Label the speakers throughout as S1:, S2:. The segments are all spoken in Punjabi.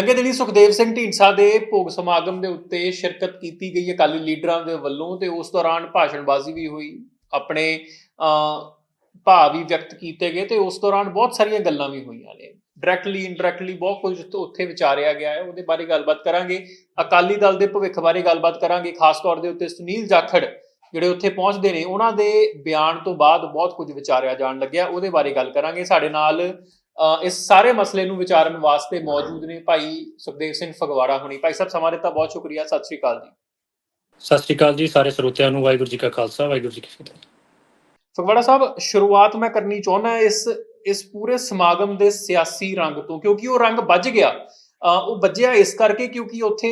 S1: ਲੰਘੇ ਦਿਨੀ ਸੁਖਦੇਵ ਸਿੰਘ ਢੀਂਡਸਾ ਦੇ ਭੋਗ ਸਮਾਗਮ ਦੇ ਉੱਤੇ ਸ਼ਿਰਕਤ ਕੀਤੀ ਗਈ, ਅਕਾਲੀ ਲੀਡਰਾਂ ਦੇ ਵੱਲੋਂ ਤੇ ਉਸ ਦੌਰਾਨ ਭਾਸ਼ਣਬਾਜ਼ੀ ਵੀ ਹੋਈ। ਆਪਣੇ ਅ ਭਾਵ ਵੀ ਵਿਅਕਤ ਕੀਤੇ ਗਏ ਤੇ ਉਸ ਦੌਰਾਨ ਬਹੁਤ ਸਾਰੀਆਂ ਗੱਲਾਂ ਵੀ ਹੋਈਆਂ ਨੇ। ਡਾਇਰੈਕਟਲੀ ਇਨਡਾਇਰੈਕਟਲੀ ਬਹੁਤ ਕੁਝ ਉੱਥੇ- ਵਿਚਾਰਿਆ ਗਿਆ ਹੈ। ਉਹਦੇ ਬਾਰੇ ਗੱਲਬਾਤ ਕਰਾਂਗੇ। ਅਕਾਲੀ ਦਲ ਦੇ ਭਵਿੱਖ ਬਾਰੇ ਗੱਲਬਾਤ ਕਰਾਂਗੇ। ਖਾਸ ਤੌਰ ਦੇ ਉੱਤੇ ਸੁਨੀਲ ਜਾਖੜ ਜਿਹੜੇ ਉੱਥੇ ਪਹੁੰਚਦੇ ਨੇ, ਉਹਨਾਂ ਦੇ ਬਿਆਨ ਤੋਂ ਬਾਅਦ ਬਹੁਤ ਕੁਝ ਵਿਚਾਰਿਆ ਜਾਣ ਲੱਗਿਆ। ਉਹਦੇ ਬਾਰੇ ਗੱਲ ਕਰਾਂਗੇ। ਸਾਡੇ ਨਾਲ ਇਸ ਸਾਰੇ ਮਸਲੇ ਨੂੰ ਵਿਚਾਰਨ ਵਾਸਤੇ ਮੌਜੂਦ ਨੇ ਭਾਈ ਸੁਖਦੇਵ ਸਿੰਘ ਫਗਵਾੜਾ ਹੁਣੀ। ਭਾਈ ਸਾਹਿਬ ਸਮਾਂ ਦਿੱਤਾ ਬਹੁਤ ਸ਼ੁਕਰੀਆ ਸਤਿ ਸ੍ਰੀ ਅਕਾਲ ਜੀ।
S2: ਸਤਿ ਸ਼੍ਰੀ ਅਕਾਲ ਜੀ ਸਾਰੇ ਸਰੋਤਿਆਂ ਨੂੰ ਵਾਹਿਗੁਰੂ ਜੀ ਕਾ ਖਾਲਸਾ ਵਾਹਿਗੁਰੂ ਜੀ ਕੀ ਫਤਿਹ।
S1: ਫਗਵਾੜਾ ਸਾਹਿਬ ਸ਼ੁਰੂਆਤ ਮੈਂ ਕਰਨੀ ਚਾਹੁੰਦਾ ਇਸ ਇਸ ਪੂਰੇ ਸਮਾਗਮ ਦੇ ਸਿਆਸੀ ਰੰਗ ਤੋਂ ਕਿਉਂਕਿ ਉਹ ਰੰਗ ਵੱਜ ਗਿਆ। ਉਹ ਵੱਜਿਆ ਇਸ ਕਰਕੇ ਕਿਉਂਕਿ ਉੱਥੇ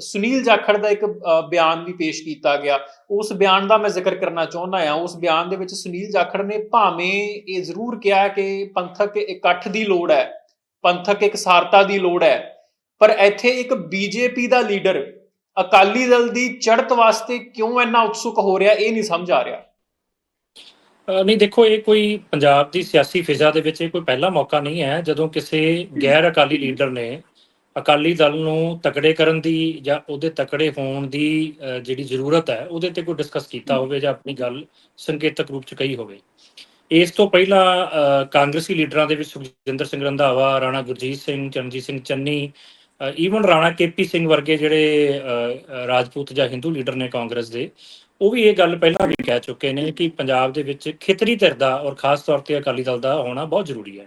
S1: ਸੁਨੀਲ ਜਾਖੜ ਦਾ ਇੱਕ ਬਿਆਨ ਵੀ ਪੇਸ਼ ਕੀਤਾ ਗਿਆ। ਉਸ ਬਿਆਨ ਦਾ ਮੈਂ ਜ਼ਿਕਰ ਕਰਨਾ ਚਾਹੁੰਦਾ ਹਾਂ। ਉਸ ਬਿਆਨ ਦੇ ਵਿੱਚ ਸੁਨੀਲ ਜਾਖੜ ਨੇ ਭਾਵੇਂ ਇਹ ਜ਼ਰੂਰ ਕਿਹਾ ਕਿ ਪੰਥਕ ਇਕੱਠ ਦੀ ਲੋੜ ਹੈ, ਪੰਥਕ ਇਕਸਾਰਤਾ ਦੀ ਲੋੜ ਹੈ, ਪਰ ਇੱਥੇ ਇੱਕ ਬੀਜੇਪੀ ਦਾ ਲੀਡਰ ਅਕਾਲੀ ਦਲ ਦੀ ਚੜ੍ਹਤ ਵਾਸਤੇ ਕਿਉਂ ਇੰਨਾ ਉਤਸੁਕ ਹੋ ਰਿਹਾ, ਇਹ ਨਹੀਂ ਸਮਝ ਆ ਰਿਹਾ।
S2: ਨਹੀਂ, ਦੇਖੋ, ਇਹ ਕੋਈ ਪੰਜਾਬ ਦੀ ਸਿਆਸੀ ਫਿਜ਼ਾ ਦੇ ਵਿੱਚ ਇਹ ਕੋਈ ਪਹਿਲਾ ਮੌਕਾ ਨਹੀਂ ਹੈ। ਜਦੋਂ ਕਿਸੇ ਗੈਰ ਅਕਾਲੀ ਲੀਡਰ ਨੇ ਅਕਾਲੀ ਦਲ ਨੂੰ ਤਕੜੇ ਕਰਨ ਦੀ ਜਾਂ ਉਹਦੇ ਤਕੜੇ ਹੋਣ ਦੀ ਜਿਹੜੀ ਜ਼ਰੂਰਤ ਹੈ ਉਹਦੇ ਤੇ ਕੋਈ ਡਿਸਕਸ ਕੀਤਾ ਹੋਵੇ ਜਾਂ ਆਪਣੀ ਗੱਲ ਸੰਕੇਤਕ ਰੂਪ ਚ ਕਹੀ ਹੋਵੇ। ਇਸ ਤੋਂ ਪਹਿਲਾਂ ਕਾਂਗਰਸੀ ਲੀਡਰਾਂ ਦੇ ਵਿੱਚ ਸੁਖਜਿੰਦਰ ਸਿੰਘ ਰੰਧਾਵਾ ਰਾਣਾ ਗੁਰਜੀਤ ਸਿੰਘ ਚਰਨਜੀਤ ਸਿੰਘ ਚੰਨੀ ਈਵਨ ਰਾਣਾ ਕੇਪੀ ਸਿੰਘ ਵਰਗੇ ਜਿਹੜੇ ਰਾਜਪੂਤ ਜਾਂ ਹਿੰਦੂ ਲੀਡਰ ਨੇ ਕਾਂਗਰਸ ਦੇ ਉਹ ਵੀ ਇਹ ਗੱਲ ਪਹਿਲਾਂ ਵੀ ਕਹਿ ਚੁੱਕੇ ਨੇ ਕਿ ਪੰਜਾਬ ਦੇ ਵਿੱਚ ਖੇਤਰੀ ਧਿਰ ਦਾ ਔਰ ਖਾਸ ਤੌਰ ਤੇ ਅਕਾਲੀ ਦਲ ਦਾ ਹੋਣਾ ਬਹੁਤ ਜ਼ਰੂਰੀ ਹੈ।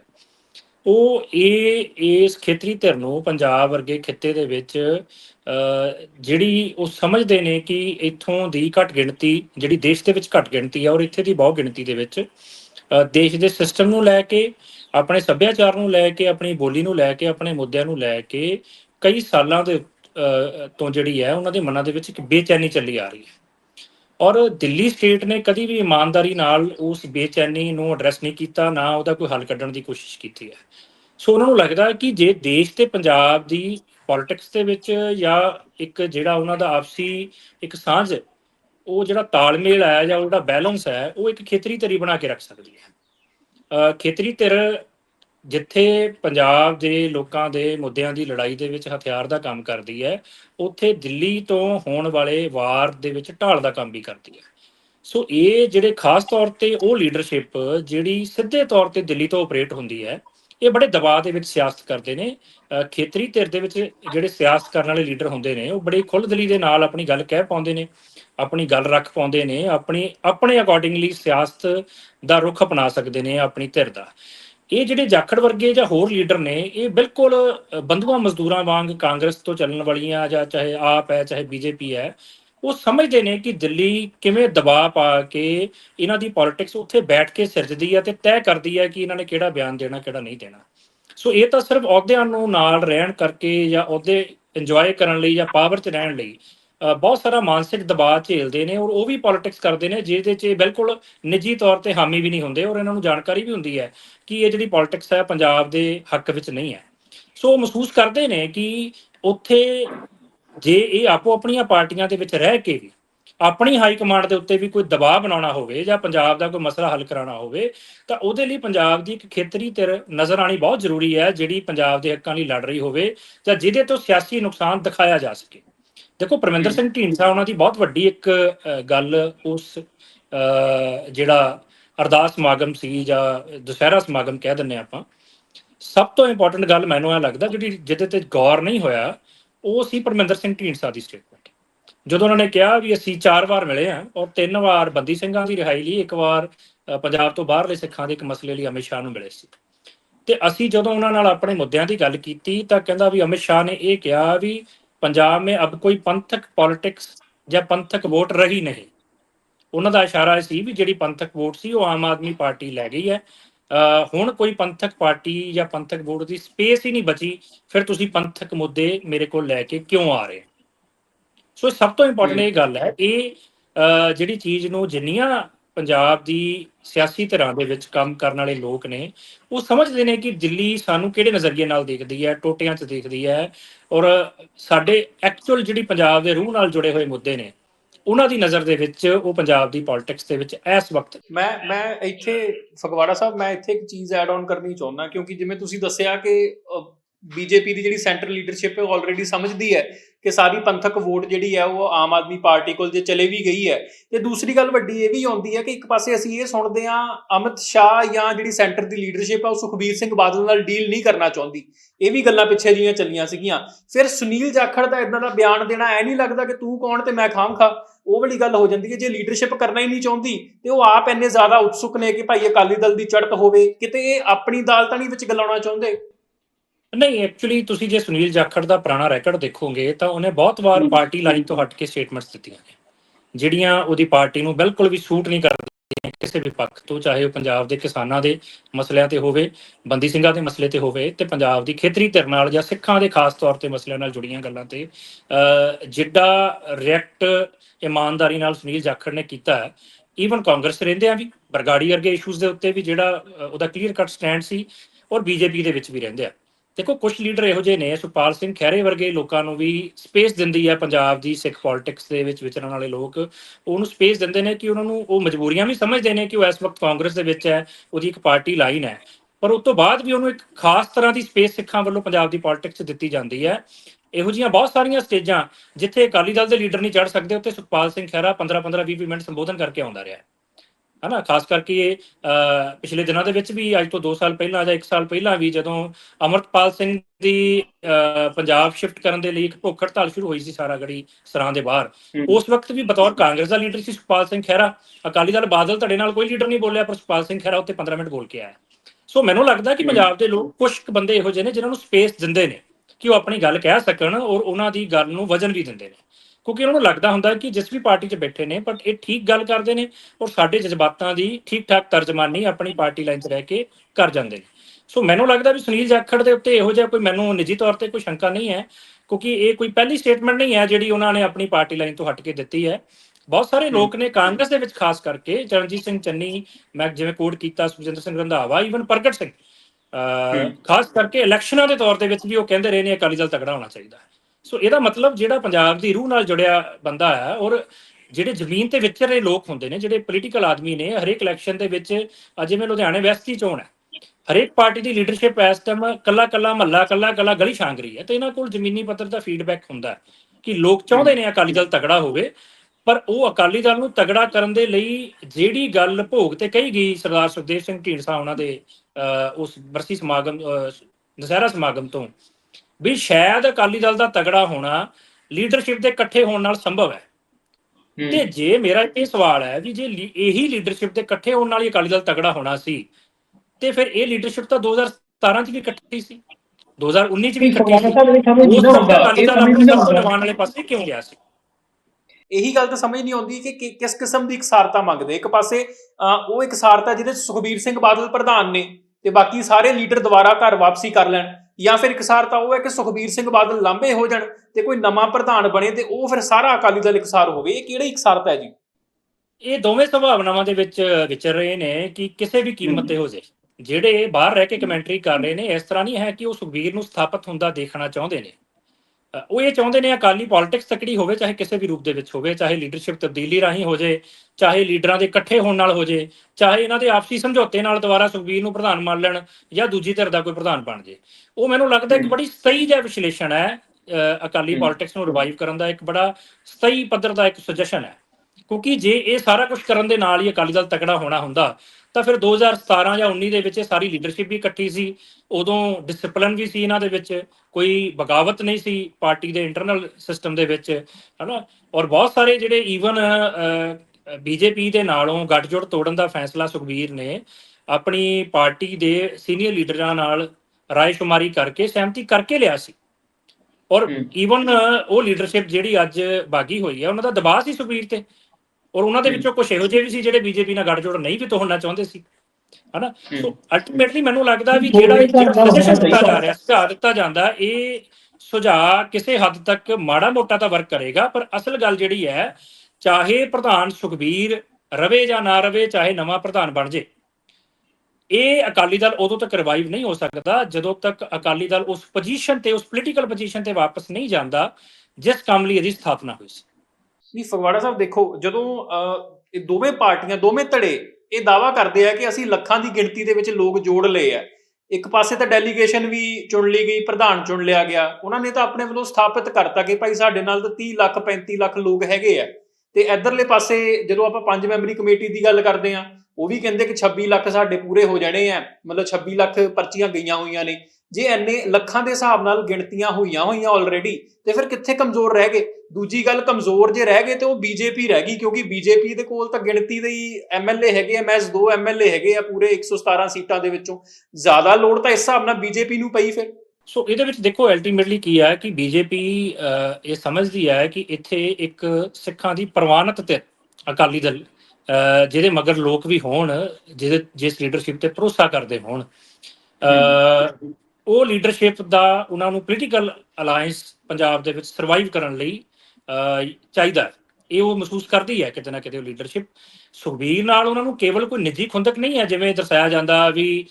S2: ਉਹ ਇਹ ਇਸ ਖੇਤਰੀ ਧਿਰ ਨੂੰ ਪੰਜਾਬ ਵਰਗੇ ਖਿੱਤੇ ਦੇ ਵਿੱਚ ਅਹ, ਜਿਹੜੀ ਉਹ ਸਮਝਦੇ ਨੇ ਕਿ ਇੱਥੋਂ ਦੀ ਘੱਟ ਗਿਣਤੀ ਜਿਹੜੀ ਦੇਸ਼ ਦੇ ਵਿੱਚ ਘੱਟ ਗਿਣਤੀ ਹੈ ਔਰ ਇੱਥੇ ਦੀ ਬਹੁਤ ਗਿਣਤੀ ਦੇ ਵਿੱਚ ਅਹ, ਦੇਸ਼ ਦੇ ਸਿਸਟਮ ਨੂੰ ਲੈ ਕੇ ਆਪਣੇ ਸੱਭਿਆਚਾਰ ਨੂੰ ਲੈ ਕੇ ਆਪਣੀ ਬੋਲੀ ਨੂੰ ਲੈ ਕੇ ਆਪਣੇ ਮੁੱਦਿਆਂ ਨੂੰ ਲੈ ਕੇ ਕਈ ਸਾਲਾਂ ਦੇ ਅਹ, ਤੋਂ ਜਿਹੜੀ ਹੈ ਉਹਨਾਂ ਦੇ ਮਨਾਂ ਦੇ ਵਿੱਚ ਇੱਕ ਬੇਚੈਨੀ ਚੱਲੀ ਆ ਰਹੀ ਹੈ। ਔਰ ਦਿੱਲੀ ਸਟੇਟ ਨੇ ਕਦੀ ਵੀ ਇਮਾਨਦਾਰੀ ਨਾਲ ਉਸ ਬੇਚੈਨੀ ਨੂੰ ਐਡਰੈਸ ਨਹੀਂ ਕੀਤਾ, ਨਾ ਉਹਦਾ ਕੋਈ ਹੱਲ ਕੱਢਣ ਦੀ ਕੋਸ਼ਿਸ਼ ਕੀਤੀ ਹੈ। ਸੋ ਉਹਨਾਂ ਨੂੰ ਲੱਗਦਾ ਕਿ ਜੇ ਦੇਸ਼ ਤੇ ਪੰਜਾਬ ਦੀ ਪੋਲਿਟਿਕਸ ਦੇ ਵਿੱਚ ਜਾਂ ਇੱਕ ਜਿਹੜਾ ਉਹਨਾਂ ਦਾ ਆਪਸੀ ਇੱਕ ਸਾਂਝ, ਉਹ ਜਿਹੜਾ ਤਾਲਮੇਲ ਹੈ ਜਾਂ ਉਹਦਾ ਬੈਲੈਂਸ ਹੈ, ਉਹ ਇੱਕ ਖੇਤਰੀ ਧਰੀ ਬਣਾ ਕੇ ਰੱਖ ਸਕਦੀ ਹੈ। ਖੇਤਰੀ ਧਿਰ ਜਿੱਥੇ ਪੰਜਾਬ ਦੇ ਲੋਕਾਂ ਦੇ ਮੁੱਦਿਆਂ ਦੀ ਲੜਾਈ ਦੇ ਵਿੱਚ ਹਥਿਆਰ ਦਾ ਕੰਮ ਕਰਦੀ ਹੈ, ਉੱਥੇ ਦਿੱਲੀ ਤੋਂ ਹੋਣ ਵਾਲੇ ਵਾਰ ਦੇ ਵਿੱਚ ਢਾਲ ਦਾ ਕੰਮ ਵੀ ਕਰਦੀ ਹੈ। ਸੋ ਇਹ ਜਿਹੜੇ ਖਾਸ ਤੌਰ ਤੇ ਉਹ ਲੀਡਰਸ਼ਿਪ ਜਿਹੜੀ ਸਿੱਧੇ ਤੌਰ ਤੇ ਦਿੱਲੀ ਤੋਂ ਆਪਰੇਟ ਹੁੰਦੀ ਹੈ, ਇਹ ਬੜੇ ਦਬਾਅ ਦੇ ਵਿੱਚ ਸਿਆਸਤ ਕਰਦੇ ਨੇ। ਅਹ ਖੇਤਰੀ ਧਿਰ ਦੇ ਵਿੱਚ ਜਿਹੜੇ ਸਿਆਸਤ ਕਰਨ ਵਾਲੇ ਲੀਡਰ ਹੁੰਦੇ ਨੇ, ਉਹ ਬੜੇ ਬੜੀ ਖੁੱਲ੍ਹਦਿਲੀ ਦੇ ਨਾਲ ਆਪਣੀ ਗੱਲ ਕਹਿ ਪਾਉਂਦੇ ਨੇ, ਆਪਣੀ ਗੱਲ ਰੱਖ ਪਾਉਂਦੇ ਨੇ, ਆਪਣੀ, ਆਪਣੇ ਅਕੋਰਡਿੰਗਲੀ ਸਿਆਸਤ ਦਾ ਰੁਖ ਅਪਣਾ ਸਕਦੇ ਨੇ ਆਪਣੀ ਧਿਰ ਦਾ। ਇਹ ਜਿਹੜੇ ਜਾਖੜ ਵਰਗੇ ਜਾਂ ਹੋਰ ਲੀਡਰ ਨੇ, ਇਹ ਬਿਲਕੁਲ ਬੰਧੂਆਂ ਮਜ਼ਦੂਰਾਂ ਵਾਂਗ ਕਾਂਗਰਸ ਤੋਂ ਚੱਲਣ ਵਾਲੀਆਂ ਜਾਂ ਚਾਹੇ ਆਪ ਹੈ, ਚਾਹੇ ਬੀਜੇਪੀ ਹੈ, ਉਹ ਸਮਝਦੇ ਨੇ ਕਿ ਦਿੱਲੀ ਕਿਵੇਂ ਦਬਾਅ ਪਾ ਕੇ ਇਹਨਾਂ ਦੀ ਪੋਲਿਟਿਕਸ ਉੱਥੇ ਬੈਠ ਕੇ ਸਿਰਜਦੀ ਹੈ ਤੇ ਤੈਅ ਕਰਦੀ ਹੈ ਕਿ ਇਹਨਾਂ ਨੇ ਕਿਹੜਾ ਬਿਆਨ ਦੇਣਾ, ਕਿਹੜਾ ਨਹੀਂ ਦੇਣਾ। ਸੋ ਇਹ ਤਾਂ ਸਿਰਫ ਅਹੁਦਿਆਂ ਨੂੰ ਨਾਲ ਰਹਿਣ ਕਰਕੇ ਜਾਂ ਅਹੁਦੇ ਇੰਜੋਏ ਕਰਨ ਲਈ ਜਾਂ ਪਾਵਰ 'ਚ ਰਹਿਣ ਲਈ ਬਹੁਤ ਸਾਰਾ ਮਾਨਸਿਕ ਦਬਾਅ ਝੇਲਦੇ ਨੇ ਔਰ ਉਹ ਵੀ ਪੋਲਿਟਿਕਸ ਕਰਦੇ ਨੇ, ਜਿਹਦੇ 'ਚ ਇਹ ਬਿਲਕੁਲ ਨਿੱਜੀ ਤੌਰ ਤੇ ਹਾਮੀ ਵੀ ਨਹੀਂ ਹੁੰਦੇ ਔਰ ਇਹਨਾਂ ਨੂੰ ਜਾਣਕਾਰੀ ਵੀ ਹੁੰਦੀ ਹੈ ਕਿ ਇਹ ਜਿਹੜੀ ਪੋਲਿਟਿਕਸ ਹੈ ਪੰਜਾਬ ਦੇ ਹੱਕ ਵਿੱਚ ਨਹੀਂ ਹੈ। ਸੋ ਉਹ ਮਹਿਸੂਸ ਕਰਦੇ ਨੇ ਕਿ ਉੱਥੇ ਜੇ ਇਹ ਆਪੋ ਆਪਣੀਆਂ ਪਾਰਟੀਆਂ ਦੇ ਵਿੱਚ ਰਹਿ ਕੇ ਵੀ ਆਪਣੀ ਹਾਈ ਕਮਾਂਡ ਦੇ ਉੱਤੇ ਵੀ ਕੋਈ ਦਬਾਅ ਬਣਾਉਣਾ ਹੋਵੇ ਜਾਂ ਪੰਜਾਬ ਦਾ ਕੋਈ ਮਸਲਾ ਹੱਲ ਕਰਾਉਣਾ ਹੋਵੇ, ਤਾਂ ਉਹਦੇ ਲਈ ਪੰਜਾਬ ਦੀ ਇੱਕ ਖੇਤਰੀ ਧਿਰ ਨਜ਼ਰ ਆਣੀ ਬਹੁਤ ਜ਼ਰੂਰੀ ਹੈ ਜਿਹੜੀ ਪੰਜਾਬ ਦੇ ਹੱਕਾਂ ਲਈ ਲੜ ਰਹੀ ਹੋਵੇ ਜਾਂ ਜਿਹਦੇ ਤੋਂ ਸਿਆਸੀ ਨੁਕਸਾਨ ਦਿਖਾਇਆ ਜਾ ਸਕੇ। ਦੇਖੋ ਪਰਮਿੰਦਰ ਸਿੰਘ ਢੀਂਡਸਾ ਉਹਨਾਂ ਦੀ ਬਹੁਤ ਵੱਡੀ ਇੱਕ ਗੱਲ ਉਸ ਅ, ਜਿਹੜਾ ਅਰਦਾਸ ਸਮਾਗਮ ਸੀ ਜਾਂ ਦੁਸਹਿਰਾ ਸਮਾਗਮ ਕਹਿ ਦਿੰਨੇ ਆਪਾਂ। ਸਭ ਤੋਂ ਇੰਪੋਰਟੈਂਟ ਗੱਲ ਮੈਨੂੰ ਇਹ ਲੱਗਦਾ ਜਿਹੜੀ ਜਿਹਦੇ ਤੇ ਗੌਰ ਨਹੀਂ ਹੋਇਆ ਉਹ ਸੀ ਪਰਮਿੰਦਰ ਸਿੰਘ ਢੀਂਡਸਾ ਦੀ ਸਟੇਟਮੈਂਟ ਜਦੋਂ ਉਹਨਾਂ ਨੇ ਕਿਹਾ ਵੀ ਅਸੀਂ ਚਾਰ ਵਾਰ ਮਿਲੇ ਆ ਔਰ ਤਿੰਨ ਵਾਰ ਬੰਦੀ ਸਿੰਘਾਂ ਦੀ ਰਿਹਾਈ ਲਈ ਇੱਕ ਵਾਰ ਪੰਜਾਬ ਤੋਂ ਬਾਹਰਲੇ ਸਿੱਖਾਂ ਦੇ ਇੱਕ ਮਸਲੇ ਲਈ ਅਮਿਤ ਸ਼ਾਹ ਨੂੰ ਮਿਲੇ ਸੀ। ਤੇ ਅਸੀਂ ਜਦੋਂ ਉਹਨਾਂ ਨਾਲ ਆਪਣੇ ਮੁੱਦਿਆਂ ਦੀ ਗੱਲ ਕੀਤੀ ਤਾਂ ਕਹਿੰਦਾ ਵੀ ਅਮਿਤ ਸ਼ਾਹ ਨੇ ਇਹ ਕਿਹਾ ਵੀ ਪੰਜਾਬ में अब कोई पंथक पॉलिटिक्स ਜਾਂ ਪੰਥਕ ਵੋਟ ਰਹੀ ਨਹੀਂ ਉਹਨਾਂ ਦਾ ਇਸ਼ਾਰਾ ਇਹ ਸੀ ਵੀ ਜਿਹੜੀ ਪੰਥਕ ਵੋਟ ਸੀ ਉਹ ਆਮ ਆਦਮੀ ਪਾਰਟੀ ਲੈ ਗਈ ਹੈ ਅਹ ਹੁਣ ਕੋਈ ਪੰਥਕ ਪਾਰਟੀ ਜਾਂ ਪੰਥਕ ਵੋਟ ਦੀ ਸਪੇਸ ਹੀ ਨਹੀਂ ਬਚੀ ਫਿਰ ਤੁਸੀਂ ਪੰਥਕ ਮੁੱਦੇ ਮੇਰੇ ਕੋਲ ਲੈ ਕੇ ਕਿਉਂ ਆ ਰਹੇ ਹੋ? ਸੋ ਇਹ ਸਭ ਤੋਂ ਇੰਪੋਰਟੈਂਟ ਇਹ ਗੱਲ ਹੈ ਇਹ ਅਹ ਜਿਹੜੀ ਚੀਜ਼ ਨੂੰ ਜਿੰਨੀਆਂ ਪੰਜਾਬ ਦੀ ਸਿਆਸੀ ਧਿਰਾਂ ਦੇ ਵਿੱਚ ਕੰਮ ਕਰਨ ਵਾਲੇ ਲੋਕ ਨੇ ਉਹ ਸਮਝਦੇ ਨੇ ਕਿ ਦਿੱਲੀ ਸਾਨੂੰ ਕਿਹੜੇ ਨਜ਼ਰੀਏ ਨਾਲ ਦੇਖਦੀ ਹੈ ਟੋਟਿਆਂ 'ਚ ਦੇਖਦੀ ਹੈ ਔਰ ਸਾਡੇ ਐਕਚੁਅਲ ਜਿਹੜੀ ਪੰਜਾਬ ਦੇ ਰੂਹ ਨਾਲ ਜੁੜੇ ਹੋਏ ਮੁੱਦੇ ਨੇ ਉਹਨਾਂ ਦੀ ਨਜ਼ਰ ਦੇ ਵਿੱਚ ਉਹ ਪੰਜਾਬ ਦੀ ਪੋਲਿਟਿਕਸ ਦੇ ਵਿੱਚ ਇਸ ਵਕਤ
S1: ਮੈਂ ਮੈਂ ਇੱਥੇ ਫਗਵਾੜਾ ਸਾਹਿਬ ਮੈਂ ਇੱਥੇ ਇੱਕ ਚੀਜ਼ ਐਡ ਆਨ ਕਰਨੀ ਚਾਹੁੰਦਾ ਕਿਉਂਕਿ ਜਿਵੇਂ ਤੁਸੀਂ ਦੱਸਿਆ ਕਿ ਅ, ਬੀਜੇਪੀ ਦੀ ਜਿਹੜੀ ਸੈਂਟਰਲ ਲੀਡਰਸ਼ਿਪ ਹੈ ਆਲਰੇਡੀ ਸਮਝਦੀ ਹੈ। ਕਿ ਸਾਰੀ ਪੰਥਕ ਵੋਟ ਜਿਹੜੀ ਹੈ ਉਹ ਆਮ ਆਦਮੀ ਪਾਰਟੀ ਕੋਲ ਜੇ ਚਲੇ ਵੀ ਗਈ ਹੈ। ਤੇ ਦੂਸਰੀ ਗੱਲ ਵੱਡੀ ਇਹ ਵੀ ਆਉਂਦੀ ਹੈ ਕਿ ਇੱਕ ਪਾਸੇ ਅਸੀਂ ਇਹ ਸੁਣਦੇ ਹਾਂ, ਅਮਿਤ ਸ਼ਾਹ ਜਾਂ ਜਿਹੜੀ ਸੈਂਟਰ ਦੀ ਲੀਡਰਸ਼ਿਪ ਹੈ, ਉਹ ਸੁਖਬੀਰ ਸਿੰਘ ਬਾਦਲ ਨਾਲ ਡੀਲ ਨਹੀਂ ਕਰਨਾ ਚਾਹੁੰਦੀ। ਇਹ ਵੀ ਗੱਲਾਂ ਪਿੱਛੇ ਜੀਆਂ ਚੱਲੀਆਂ ਸੀਗੀਆਂ। ਫਿਰ ਸੁਨੀਲ ਜਾਖੜ ਦਾ ਇਦਾਂ ਦਾ ਬਿਆਨ ਦੇਣਾ ਐ ਨਹੀਂ ਲੱਗਦਾ ਕਿ ਤੂੰ ਕੌਣ ਤੇ ਮੈਂ ਖਾਮ ਖਾ ਉਹ ਵਾਲੀ ਗੱਲ ਹੋ ਜਾਂਦੀ ਹੈ, ਜੇ ਲੀਡਰਸ਼ਿਪ ਕਰਨਾ ਹੀ ਨਹੀਂ ਚਾਹੁੰਦੀ, ਤੇ ਉਹ ਆਪ ਇੰਨੇ ਜ਼ਿਆਦਾ ਉਤਸੁਕ ਨੇ ਕਿ ਭਾਈ ਅਕਾਲੀ ਦਲ ਦੀ ਚੜ੍ਹਤ ਹੋਵੇ, ਕਿਤੇ ਇਹ ਆਪਣੀ ਦਾਲ ਤਾਂ ਨਹੀਂ ਵਿੱਚ ਗਲਾਉਣਾ ਚਾਹੁੰਦੇ।
S2: ਨਹੀਂ ਐਕਚੁਅਲੀ ਤੁਸੀਂ ਜੇ ਸੁਨੀਲ ਜਾਖੜ ਦਾ ਪੁਰਾਣਾ ਰੈਕੋਰਡ ਦੇਖੋਗੇ ਤਾਂ ਉਹਨੇ ਬਹੁਤ ਵਾਰ ਪਾਰਟੀ ਲਾਈਨ ਤੋਂ ਹਟ ਕੇ ਸਟੇਟਮੈਂਟਸ ਦਿੱਤੀਆਂ ਨੇ। ਜਿਹੜੀਆਂ ਉਹਦੀ ਪਾਰਟੀ ਨੂੰ ਬਿਲਕੁਲ ਵੀ ਸੂਟ ਨਹੀਂ ਕਰਦੀਆਂ ਕਿਸੇ ਵੀ ਪੱਖ ਤੋਂ ਚਾਹੇ ਉਹ ਪੰਜਾਬ ਦੇ ਕਿਸਾਨਾਂ ਦੇ ਮਸਲਿਆਂ ਤੇ ਹੋਵੇ ਬੰਦੀ ਸਿੰਘਾਂ ਦੇ ਮਸਲੇ ਤੇ ਹੋਵੇ ਤੇ ਪੰਜਾਬ ਦੀ ਖੇਤਰੀ ਧਿਰ ਨਾਲ ਜਾਂ ਸਿੱਖਾਂ ਦੇ ਖਾਸ ਤੌਰ ਤੇ ਮਸਲਿਆਂ ਨਾਲ ਜੁੜੀਆਂ ਗੱਲਾਂ ਤੇ ਜਿੱਡਾ ਰਿਐਕਟ ਇਮਾਨਦਾਰੀ ਨਾਲ ਸੁਨੀਲ ਜਾਖੜ ਨੇ ਕੀਤਾ ਹੈ ਈਵਨ ਕਾਂਗਰਸ ਰਹਿੰਦਿਆਂ ਵੀ ਬਰਗਾੜੀ ਵਰਗੇ ਇਸ਼ੂਜ਼ ਦੇ ਉੱਤੇ ਵੀ ਜਿਹੜਾ ਉਹਦਾ ਕਲੀਅਰ ਕੱਟ ਸਟੈਂਡ ਸੀ ਔਰ ਬੀਜੇਪੀ ਦੇ ਵਿੱਚ ਵੀ ਰਹਿੰਦੇ ਆ। ਦੇਖੋ ਕੁਝ ਲੀਡਰ ਇਹੋ ਜਿਹੇ ਨੇ ਸੁਪਾਲ ਸਿੰਘ ਖਹਿਰੇ ਵਰਗੇ ਲੋਕਾਂ ਨੂੰ ਵੀ ਸਪੇਸ ਦਿੰਦੀ ਹੈ ਪੰਜਾਬ ਦੀ ਸਿੱਖ ਪੋਲਿਟਿਕਸ ਦੇ ਵਿੱਚ ਵਿਚਰਨ ਵਾਲੇ ਲੋਕ। ਉਹਨੂੰ ਸਪੇਸ ਦਿੰਦੇ ਨੇ ਕਿ ਉਹਨਾਂ ਨੂੰ ਉਹ ਮਜਬੂਰੀਆਂ ਵੀ ਸਮਝਦੇ ਨੇ ਕਿ ਉਹ ਇਸ ਵਕਤ ਕਾਂਗਰਸ ਦੇ ਵਿੱਚ ਹੈ, ਉਹਦੀ ਇੱਕ ਪਾਰਟੀ ਲਾਈਨ ਹੈ। ਪਰ ਉਸ ਤੋਂ ਬਾਅਦ ਵੀ ਉਹਨੂੰ ਇੱਕ ਖਾਸ ਤਰ੍ਹਾਂ ਦੀ ਸਪੇਸ ਸਿੱਖਾਂ ਵੱਲੋਂ ਪੰਜਾਬ ਦੀ ਪੋਲਿਟਿਕਸ ਦਿੱਤੀ ਜਾਂਦੀ ਹੈ। ਇਹੋ ਜਿਹੀਆਂ ਬਹੁਤ ਸਾਰੀਆਂ ਸਟੇਜਾਂ ਜਿੱਥੇ ਅਕਾਲੀ ਦਲ ਦੇ ਲੀਡਰ ਨਹੀਂ ਚੜ ਸਕਦੇ, ਉੱਥੇ ਸੁਖਪਾਲ ਸਿੰਘ ਖਹਿਰਾ 15 15 20 ਮਿੰਟ ਸੰਬੋਧਨ ਕਰਕੇ ਆਉਂਦਾ ਰਿਹਾ ਹਨਾ ਖਾਸ ਕਰਕੇ ਪਿਛਲੇ ਦਿਨਾਂ ਦੇ ਵਿੱਚ ਵੀ ਅੱਜ ਤੋਂ 2 ਸਾਲ ਪਹਿਲਾਂ ਜਾਂ 1 ਸਾਲ ਪਹਿਲਾਂ ਵੀ ਜਦੋਂ ਅਮਰਤਪਾਲ ਸਿੰਘ ਦੀ ਪੰਜਾਬ ਸ਼ਿਫਟ ਕਰਨ ਦੇ ਲਈ ਇੱਕ ਭੁੱਖ ਹੜਤਾਲ ਸ਼ੁਰੂ ਹੋਈ ਸੀ ਸਾਰਾਗੜੀ ਸਰਾਂ ਦੇ ਬਾਹਰ। ਉਸ ਵਕਤ ਵੀ ਬਤੌਰ ਕਾਂਗਰਸ ਦਾ ਲੀਡਰ ਸੀ ਸੁਖਪਾਲ ਸਿੰਘ ਖਹਿਰਾ ਅਕਾਲੀ ਦਲ ਬਾਦਲ ਧੜੇ ਨਾਲ ਕੋਈ ਲੀਡਰ ਨਹੀਂ ਬੋਲਿਆ ਪਰ ਸੁਖਪਾਲ ਸਿੰਘ ਖਹਿਰਾ ਉੱਤੇ 15 ਮਿੰਟ ਬੋਲ ਕੇ ਆਇਆ ਸੋ ਮੈਨੂੰ ਲੱਗਦਾ ਕਿ। ਪੰਜਾਬ ਦੇ ਲੋਕ ਕੁਝ ਬੰਦੇ ਇਹੋ ਜਿਹੇ ਨੇ ਜਿਨ੍ਹਾਂ ਨੂੰ ਸਪੇਸ ਦਿੰਦੇ ਨੇ ਕਿ ਉਹ ਆਪਣੀ ਗੱਲ ਕਹਿ ਸਕਣ ਔਰ ਉਹਨਾਂ ਦੀ ਗੱਲ ਨੂੰ ਵਜਨ ਵੀ ਦਿੰਦੇ ਨੇ ਕਿਉਂਕਿ ਉਹਨਾਂ ਨੂੰ ਲੱਗਦਾ ਹੁੰਦਾ ਕਿ ਜਿਸ ਵੀ ਪਾਰਟੀ 'ਚ ਬੈਠੇ ਨੇ ਬਟ ਇਹ ਠੀਕ ਗੱਲ ਕਰਦੇ ਨੇ ਔਰ ਸਾਡੇ ਜਜ਼ਬਾਤਾਂ ਦੀ ਠੀਕ ਠਾਕ ਤਰਜਮਾਨੀ ਆਪਣੀ ਪਾਰਟੀ ਲਾਈਨ 'ਚ ਰਹਿ ਕੇ ਕਰ ਜਾਂਦੇ ਨੇ। ਸੋ ਮੈਨੂੰ ਲੱਗਦਾ ਵੀ ਸੁਨੀਲ ਜਾਖੜ ਦੇ ਉੱਤੇ ਇਹੋ ਜਿਹਾ ਕੋਈ ਮੈਨੂੰ ਨਿੱਜੀ ਤੌਰ ਤੇ ਕੋਈ ਸ਼ੰਕਾ ਨਹੀਂ ਹੈ ਕਿਉਂਕਿ ਇਹ ਕੋਈ ਪਹਿਲੀ ਸਟੇਟਮੈਂਟ ਨਹੀਂ ਹੈ ਜਿਹੜੀ ਉਹਨਾਂ ਨੇ ਆਪਣੀ ਪਾਰਟੀ ਲਾਈਨ ਤੋਂ ਹਟ ਕੇ ਦਿੱਤੀ ਹੈ। ਬਹੁਤ ਸਾਰੇ ਲੋਕ ਨੇ ਕਾਂਗਰਸ ਦੇ ਵਿੱਚ ਖਾਸ ਕਰਕੇ ਚਰਨਜੀਤ ਸਿੰਘ ਚੰਨੀ ਮੈਂ ਜਿਵੇਂ ਕੋਡ ਕੀਤਾ ਸੁਖਜਿੰਦਰ ਸਿੰਘ ਰੰਧਾਵਾ ਈਵਨ ਪ੍ਰਗਟ ਸਿੰਘ। ਖਾਸ ਕਰਕੇ ਇਲੈਕਸ਼ਨਾਂ ਦੇ ਤੌਰ ਦੇ ਵਿੱਚ ਵੀ ਉਹ ਕਹਿੰਦੇ ਰਹੇ ਨੇ ਅਕਾਲੀ ਦਲ ਤਗੜਾ ਹੋਣਾ ਚਾਹੀਦਾ ਹੈ। ਸੋ ਇਹਦਾ ਮਤਲਬ ਜਿਹੜਾ ਪੰਜਾਬ ਦੀ ਰੂਹ ਨਾਲ ਜੁੜਿਆ ਬੰਦਾ ਹੈ ਔਰ ਜਿਹੜੇ ਜ਼ਮੀਨ ਤੇ ਵਿਚਰ ਰਹੇ ਲੋਕ ਹੁੰਦੇ ਨੇ ਜਿਹੜੇ ਪੋਲੀਟੀਕਲ ਆਦਮੀ ਨੇ ਹਰੇਕ ਇਲੈਕਸ਼ਨ ਦੇ ਵਿੱਚ ਅਹ ਜਿਵੇਂ ਲੁਧਿਆਣੇ ਵੈਸਟ ਦੀ ਚੋਣ ਹੈ ਹਰੇਕ ਪਾਰਟੀ ਦੀ ਲੀਡਰਸ਼ਿਪ ਇਸ ਟਾਈਮ ਕੱਲਾ ਕੱਲਾ ਮਹੱਲਾ ਕੱਲਾ ਕੱਲਾ ਗਲੀ ਛਾਂਗ ਰਹੀ ਹੈ ਤੇ ਇਹਨਾਂ ਕੋਲ ਜ਼ਮੀਨੀ ਪੱਧਰ ਦਾ ਫੀਡਬੈਕ ਹੁੰਦਾ ਹੈ ਕਿ ਲੋਕ ਚਾਹੁੰਦੇ ਨੇ ਅਕਾਲੀ ਦਲ ਤਗੜਾ ਹੋਵੇ ਪਰ ਉਹ ਅਕਾਲੀ ਦਲ ਨੂੰ ਤਗੜਾ ਕਰਨ ਦੇ ਲਈ ਜਿਹੜੀ ਗੱਲ ਭੋਗ ਤੇ ਕਹੀ ਗਈ ਸਰਦਾਰ ਸੁਖਦੇਵ ਸਿੰਘ ਢੀਂਡਸਾ ਉਹਨਾਂ ਦੇ ਅਹ, ਉਸ ਬਰਸੀ ਸਮਾਗਮ ਅਹ, ਦੁਸਹਿਰਾ ਸਮਾਗਮ ਤੋਂ ਵੀ ਸ਼ਾਇਦ ਅਕਾਲੀ ਦਲ ਦਾ ਤਗੜਾ ਹੋਣਾ ਲੀਡਰਸ਼ਿਪ ਦੇ ਇਕੱਠੇ ਹੋਣ ਨਾਲ ਸੰਭਵ ਹੈ। ਤੇ ਜੇ ਮੇਰਾ ਇਹ ਸਵਾਲ ਹੈ ਵੀ ਜੇ ਇਹੀ ਲੀਡਰਸ਼ਿਪ ਦੇ ਇਕੱਠੇ ਹੋਣ ਨਾਲ ਹੀ ਅਕਾਲੀ ਦਲ ਤਗੜਾ ਹੋਣਾ ਸੀ ਤੇ ਫਿਰ ਇਹ ਲੀਡਰਸ਼ਿਪ ਤਾਂ 2017 ਚ ਵੀ ਇਕੱਠੀ ਸੀ 2019 ਚ ਵੀ ਇਕੱਠੀ ਸੀ।
S3: ਹੁੰਦਾ
S2: ਅਕਾਲੀ
S3: ਇਹ
S2: ਦਲ
S3: ਸਮਝ
S2: ਆਪਣੀ
S3: ਨਹੀਂ
S2: ਸਭ ਤੋਂ
S3: ਹੁੰਦਾ
S2: ਨਿਵਾਣ ਵਾਲੇ ਪਾਸੇ ਕਿਉਂ ਗਿਆ ਸੀ?
S1: ਇਹੀ ਗੱਲ ਤਾਂ ਸਮਝ ਨਹੀਂ ਆਉਂਦੀ ਕਿ ਕਿਸ ਕਿਸਮ ਦੀ ਇਕਸਾਰਤਾ ਮੰਗਦੇ। ਇੱਕ ਪਾਸੇ ਅਹ, ਉਹ ਇਕਸਾਰਤਾ ਜਿਹਦੇ 'ਚ ਸੁਖਬੀਰ ਸਿੰਘ ਬਾਦਲ ਪ੍ਰਧਾਨ ਨੇ ਤੇ ਬਾਕੀ ਸਾਰੇ ਲੀਡਰ ਦੁਬਾਰਾ ਘਰ ਵਾਪਸੀ ਕਰ ਲੈਣ। ਜਾਂ ਫਿਰ ਇਕਸਾਰਤਾ ਉਹ ਹੈ ਕਿ ਸੁਖਬੀਰ ਸਿੰਘ ਬਾਦਲ ਲਾਂਭੇ ਹੋ ਜਾਣ ਤੇ ਕੋਈ ਨਵਾਂ ਪ੍ਰਧਾਨ ਬਣੇ ਤੇ ਉਹ ਫਿਰ ਸਾਰਾ ਅਕਾਲੀ ਦਲ ਇਕਸਾਰ ਹੋਵੇ। ਇਹ ਕਿਹੜੀ ਇਕਸਾਰਤਾ ਹੈ ਜੀ?
S2: ਇਹ ਦੋਵੇਂ ਸੰਭਾਵਨਾਵਾਂ ਦੇ ਵਿੱਚ ਵਿਚਰ ਰਹੇ ਨੇ ਕਿ ਕਿਸੇ ਵੀ ਕੀਮਤ ਤੇ ਹੋ। ਜੇ ਜਿਹੜੇ ਬਾਹਰ ਰਹਿ ਕੇ ਕਮੈਂਟਰੀ ਕਰ ਰਹੇ ਨੇ ਇਸ ਤਰ੍ਹਾਂ ਨਹੀਂ ਹੈ ਕਿ ਉਹ ਸੁਖਬੀਰ ਨੂੰ ਸਥਾਪਿਤ ਹੁੰਦਾ ਦੇਖਣਾ ਚਾਹੁੰਦੇ ਨੇ। ਉਹ ਇਹ ਚਾਹੁੰਦੇ ਨੇ ਅਕਾਲੀ ਪੋਲਿਟਿਕਸ ਤਕੜੀ ਹੋਵੇ ਚਾਹੇ ਕਿਸੇ ਵੀ ਰੂਪ ਦੇ ਵਿੱਚ ਹੋਵੇ ਚਾਹੇ ਲੀਡਰਸ਼ਿਪ ਤਬਦੀਲੀ ਰਾਹੀਂ ਹੋ ਜੇ ਚਾਹੇ ਲੀਡਰਾਂ ਦੇ ਇਕੱਠੇ ਹੋਣ ਨਾਲ ਹੋ ਜੇ ਚਾਹੇ ਇਹਨਾਂ ਦੇ ਆਪਸੀ ਸਮਝੌਤੇ ਨਾਲ ਦੁਬਾਰਾ ਸੁਖਬੀਰ ਨੂੰ ਪ੍ਰਧਾਨ ਮੰਨ ਲੈਣ ਜਾਂ ਦੂਜੀ ਧਿਰ ਦਾ ਕੋਈ ਪ੍ਰਧਾਨ ਬਣ ਜੇ ਉਹ ਮੈਨੂੰ ਲੱਗਦਾ ਇੱਕ। ਬੜੀ ਸਹੀ ਜਿਹਾ ਵਿਸ਼ਲੇਸ਼ਣ ਹੈ ਅਕਾਲੀ। ਪੋਲਿਟਿਕਸ ਨੂੰ ਰਿਵਾਈਵ ਕਰਨ ਦਾ ਇੱਕ ਬੜਾ ਸਹੀ ਪੱਧਰ ਦਾ ਇੱਕ ਸੁਜੈਸ਼ਨ ਹੈ ਕਿਉਂਕਿ ਜੇ ਇਹ ਸਾਰਾ ਕੁਝ ਕਰਨ ਦੇ ਨਾਲ ਹੀ ਅਕਾਲੀ ਦਲ ਤਕੜਾ ਹੋਣਾ ਹੁੰਦਾ ਤਾਂ ਫਿਰ 2017 ਜਾਂ 19 ਦੇ ਵਿੱਚ ਇਹ ਸਾਰੀ ਲੀਡਰਸ਼ਿਪ ਵੀ ਇਕੱਠੀ ਸੀ ਉਦੋਂ ਡਿਸਪਲਿਨ ਵੀ ਸੀ ਇਹਨਾਂ ਦੇ ਵਿੱਚ ਕੋਈ ਬਗਾਵਤ ਨਹੀਂ ਸੀ ਪਾਰਟੀ ਦੇ ਇੰਟਰਨਲ ਸਿਸਟਮ ਦੇ ਵਿੱਚ ਹਨਾ? ਔਰ ਬਹੁਤ ਸਾਰੇ ਜਿਹੜੇ ਈਵਨ ਬੀਜੇਪੀ ਦੇ ਨਾਲੋਂ ਗੱਠਜੋੜ ਤੋੜਨ ਦਾ ਫੈਸਲਾ ਸੁਖਬੀਰ ਨੇ ਆਪਣੀ ਪਾਰਟੀ ਦੇ ਸੀਨੀਅਰ ਲੀਡਰਾਂ ਨਾਲ ਰਾਏਸ਼ੁਮਾਰੀ ਕਰਕੇ ਸਹਿਮਤੀ ਕਰਕੇ ਲਿਆ ਸੀ। ਔਰ। ਈਵਨ ਉਹ ਲੀਡਰਸ਼ਿਪ ਜਿਹੜੀ ਅੱਜ ਬਾਗੀ ਹੋਈ ਹੈ ਉਹਨਾਂ ਦਾ ਦਬਾਅ ਸੀ ਸੁਖਬੀਰ ਤੇ। ਔਰ ਉਹਨਾਂ ਦੇ। ਵਿੱਚੋਂ ਕੁਝ ਇਹੋ ਜਿਹੇ ਵੀ ਸੀ ਜਿਹੜੇ ਬੀਜੇਪੀ ਨਾਲ ਗੱਠਜੋੜ ਨਹੀਂ ਵੀ ਤੋੜਨਾ ਚਾਹੁੰਦੇ ਸੀ ਹਨਾ ਸੋ ਅਲਟੀਮੇਟਲੀ ਮੈਨੂੰ ਲੱਗਦਾ ਵੀ ਜਿਹੜਾ ਸਜੈਸ਼ਨ
S3: ਹੋਣਾ
S2: ਦਿੱਤਾ ਜਾ। ਰਿਹਾ ਸੁਝਾਅ ਦਿੱਤਾ ਜਾਂਦਾ ਇਹ ਸੁਝਾਅ ਕਿਸੇ ਹੱਦ ਤੱਕ ਮਾੜਾ ਮੋਟਾ ਤਾਂ ਵਰਕ ਕਰੇਗਾ ਪਰ ਅਸਲ ਗੱਲ ਜਿਹੜੀ ਹੈ ਚਾਹੇ ਪ੍ਰਧਾਨ ਸੁਖਬੀਰ ਰਵੇ ਜਾਂ ਨਾ ਰਵੇ ਚਾਹੇ ਨਵਾਂ ਪ੍ਰਧਾਨ ਬਣ ਜੇ ਇਹ ਅਕਾਲੀ ਦਲ ਉਦੋਂ ਤੱਕ ਰਿਵਾਈਵ ਨਹੀਂ ਹੋ ਸਕਦਾ ਜਦੋਂ ਤੱਕ ਅਕਾਲੀ ਦਲ ਉਸ ਪੋਜੀਸ਼ਨ ਤੇ ਉਸ ਪੋਲੀਟੀਕਲ ਪੋਜੀਸ਼ਨ ਤੇ ਵਾਪਸ ਨਹੀਂ ਜਾਂਦਾ ਜਿਸ ਕੰਮ ਲਈ ਇਹਦੀ ਸਥਾਪਨਾ ਹੋਈ ਸੀ
S1: ਨਹੀਂ ਫਗਵਾੜਾ ਸਾਹਿਬ ਦੇਖੋ ਜਦੋਂ ਅਹ, ਇਹ ਦੋਵੇਂ ਪਾਰਟੀਆਂ ਦੋਵੇਂ ਧੜੇ ਇਹ ਦਾਵਾ ਕਰਦੇ ਆ ਕਿ ਅਸੀਂ ਲੱਖਾਂ ਦੀ ਗਿਣਤੀ ਦੇ ਵਿੱਚ ਲੋਕ ਜੋੜ ਲਏ ਆ। ਇੱਕ ਪਾਸੇ ਤਾਂ ਡੈਲੀਗੇਸ਼ਨ ਵੀ ਚੁਣ ਲਈ ਗਈ ਪ੍ਰਧਾਨ ਚੁਣ ਲਿਆ ਗਿਆ। ਉਹਨਾਂ ਨੇ ਤਾਂ ਆਪਣੇ ਵੱਲੋਂ ਸਥਾਪਿਤ ਕਰਤਾ ਕਿ ਭਾਈ ਸਾਡੇ ਨਾਲ ਤਾਂ 30 ਲੱਖ 35 ਲੱਖ ਲੋਕ ਹੈਗੇ ਆ। ਤੇ ਇਧਰਲੇ ਪਾਸੇ ਜਦੋਂ ਆਪਾਂ ਪੰਜ ਮੈਂਬਰੀ ਕਮੇਟੀ ਦੀ ਗੱਲ ਕਰਦੇ ਆ ਉਹ ਵੀ ਕਹਿੰਦੇ ਕਿ 26 ਲੱਖ ਸਾਡੇ ਪੂਰੇ ਹੋ ਜਾਣੇ ਆ। ਮਤਲਬ 26 ਲੱਖ ਪਰਚੀਆਂ ਗਈਆਂ ਹੋਈਆਂ ਨੇ। ਜੇ ਐਨੇ ਲੱਖਾਂ ਦੇ ਹਿਸਾਬ ਨਾਲ ਗਿਣਤੀਆਂ ਹੋਈਆਂ ਹੋਈਆਂ ਆਲਰੇਡੀ ਤੇ ਫਿਰ ਕਿੱਥੇ ਕਮਜ਼ੋਰ ਰਹਿ ਗਏ? ਦੂਜੀ ਗੱਲ ਕਮਜ਼ੋਰ ਜੇ ਰਹਿ ਗਏ ਤੇ ਉਹ ਬੀਜੇਪੀ ਰਹਿ ਗਈ ਕਿਉਂਕਿ ਬੀਜੇਪੀ ਦੇ ਕੋਲ ਤਾਂ ਗਿਣਤੀ ਦੇ ਹੀ ਐਮਐਲਏ ਹੈਗੇ ਆ ਮੈਸ ਦੋ ਐਮਐਲਏ ਹੈਗੇ ਆ ਪੂਰੇ 117 ਸੀਟਾਂ ਦੇ ਵਿੱਚੋਂ। ਜ਼ਿਆਦਾ ਲੋੜ ਤਾਂ ਇਸ ਹਿਸਾਬ ਨਾਲ ਬੀਜੇਪੀ ਨੂੰ ਪਈ ਫਿਰ।
S2: ਸੋ ਇਹਦੇ ਵਿੱਚ ਦੇਖੋ ਅਲਟੀਮੇਟਲੀ ਕੀ ਹੈ ਕਿ ਬੀਜੇਪੀ ਇਹ ਸਮਝਦੀ ਹੈ ਕਿ ਇੱਥੇ ਇੱਕ ਸਿੱਖਾਂ ਦੀ ਪ੍ਰਵਾਨਤ ਤੇ ਅਕਾਲੀ ਦਲ ਜਿਹਦੇ ਮਗਰ ਲੋਕ ਵੀ ਹੋਣ ਜਿਹਦੇ ਜਿਸ ਲੀਡਰਸ਼ਿਪ ਤੇ ਭਰੋਸਾ ਕਰਦੇ ਹੋਣ। ਉਹ ਲੀਡਰਸ਼ਿਪ ਦਾ ਉਹਨਾਂ ਨੂੰ ਪੋਲੀਟੀਕਲ ਅਲਾਈਅੰਸ ਪੰਜਾਬ ਦੇ ਵਿੱਚ ਸਰਵਾਈਵ ਕਰਨ ਲਈ ਚਾਹੀਦਾ ਇਹ ਉਹ ਮਹਿਸੂਸ ਕਰਦੀ ਹੈ ਕਿਤੇ ਨਾ ਕਿਤੇ ਉਹ ਲੀਡਰਸ਼ਿਪ ਸੁਖਬੀਰ ਨਾਲ ਉਹਨਾਂ ਨੂੰ ਕੇਵਲ ਕੋਈ ਨਿੱਜੀ ਖੁੰਦਕ ਨਹੀਂ ਹੈ, ਜਿਵੇਂ ਦਰਸਾਇਆ ਜਾਂਦਾ ਵੀ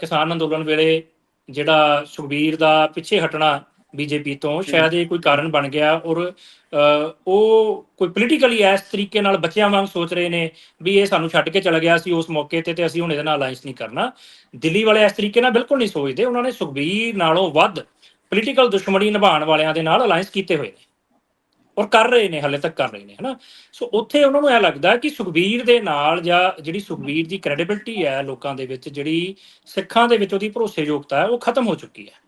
S2: ਕਿਸਾਨ ਅੰਦੋਲਨ ਵੇਲੇ ਜਿਹੜਾ ਸੁਖਬੀਰ ਦਾ ਪਿੱਛੇ ਹਟਣਾ ਬੀਜੇਪੀ ਤੋਂ ਸ਼ਾਇਦ ਇਹ ਕੋਈ ਕਾਰਨ ਬਣ ਗਿਆ ਔਰ ਉਹ ਕੋਈ ਪੋਲੀਟੀਕਲੀ ਇਸ ਤਰੀਕੇ ਨਾਲ ਬੱਚਿਆਂ ਵਾਂਗ ਸੋਚ ਰਹੇ ਨੇ ਵੀ ਇਹ ਸਾਨੂੰ ਛੱਡ ਕੇ ਚਲਾ ਗਿਆ ਸੀ ਉਸ ਮੌਕੇ ਤੇ ਤੇ ਅਸੀਂ ਹੁਣ ਇਹਦੇ ਨਾਲ ਅਲਾਈਅੰਸ ਨਹੀਂ ਕਰਨਾ। ਦਿੱਲੀ ਵਾਲੇ ਇਸ ਤਰੀਕੇ ਨਾਲ ਬਿਲਕੁਲ ਨਹੀਂ ਸੋਚਦੇ ਉਹਨਾਂ ਨੇ ਸੁਖਬੀਰ ਨਾਲੋਂ ਵੱਧ ਪੋਲੀਟੀਕਲ ਦੁਸ਼ਮਣੀ ਨਿਭਾਉਣ ਵਾਲਿਆਂ ਦੇ ਨਾਲ ਅਲਾਈਅੰਸ ਕੀਤੇ ਹੋਏ ਨੇ ਔਰ ਕਰ ਰਹੇ ਨੇ ਹਲੇ ਤੱਕ ਕਰ ਰਹੇ ਨੇ ਹਨਾ? ਸੋ ਉੱਥੇ ਉਹਨਾਂ ਨੂੰ ਇਹ ਲੱਗਦਾ ਕਿ ਸੁਖਬੀਰ ਦੇ ਨਾਲ ਜਾਂ ਜਿਹੜੀ ਸੁਖਬੀਰ ਦੀ ਕ੍ਰੈਡੀਬਿਲਟੀ ਹੈ ਲੋਕਾਂ ਦੇ ਵਿੱਚ ਜਿਹੜੀ ਸਿੱਖਾਂ ਦੇ ਵਿੱਚ ਉਹਦੀ ਭਰੋਸੇਯੋਗਤਾ ਹੈ ਉਹ ਖਤਮ ਹੋ ਚੁੱਕੀ ਹੈ।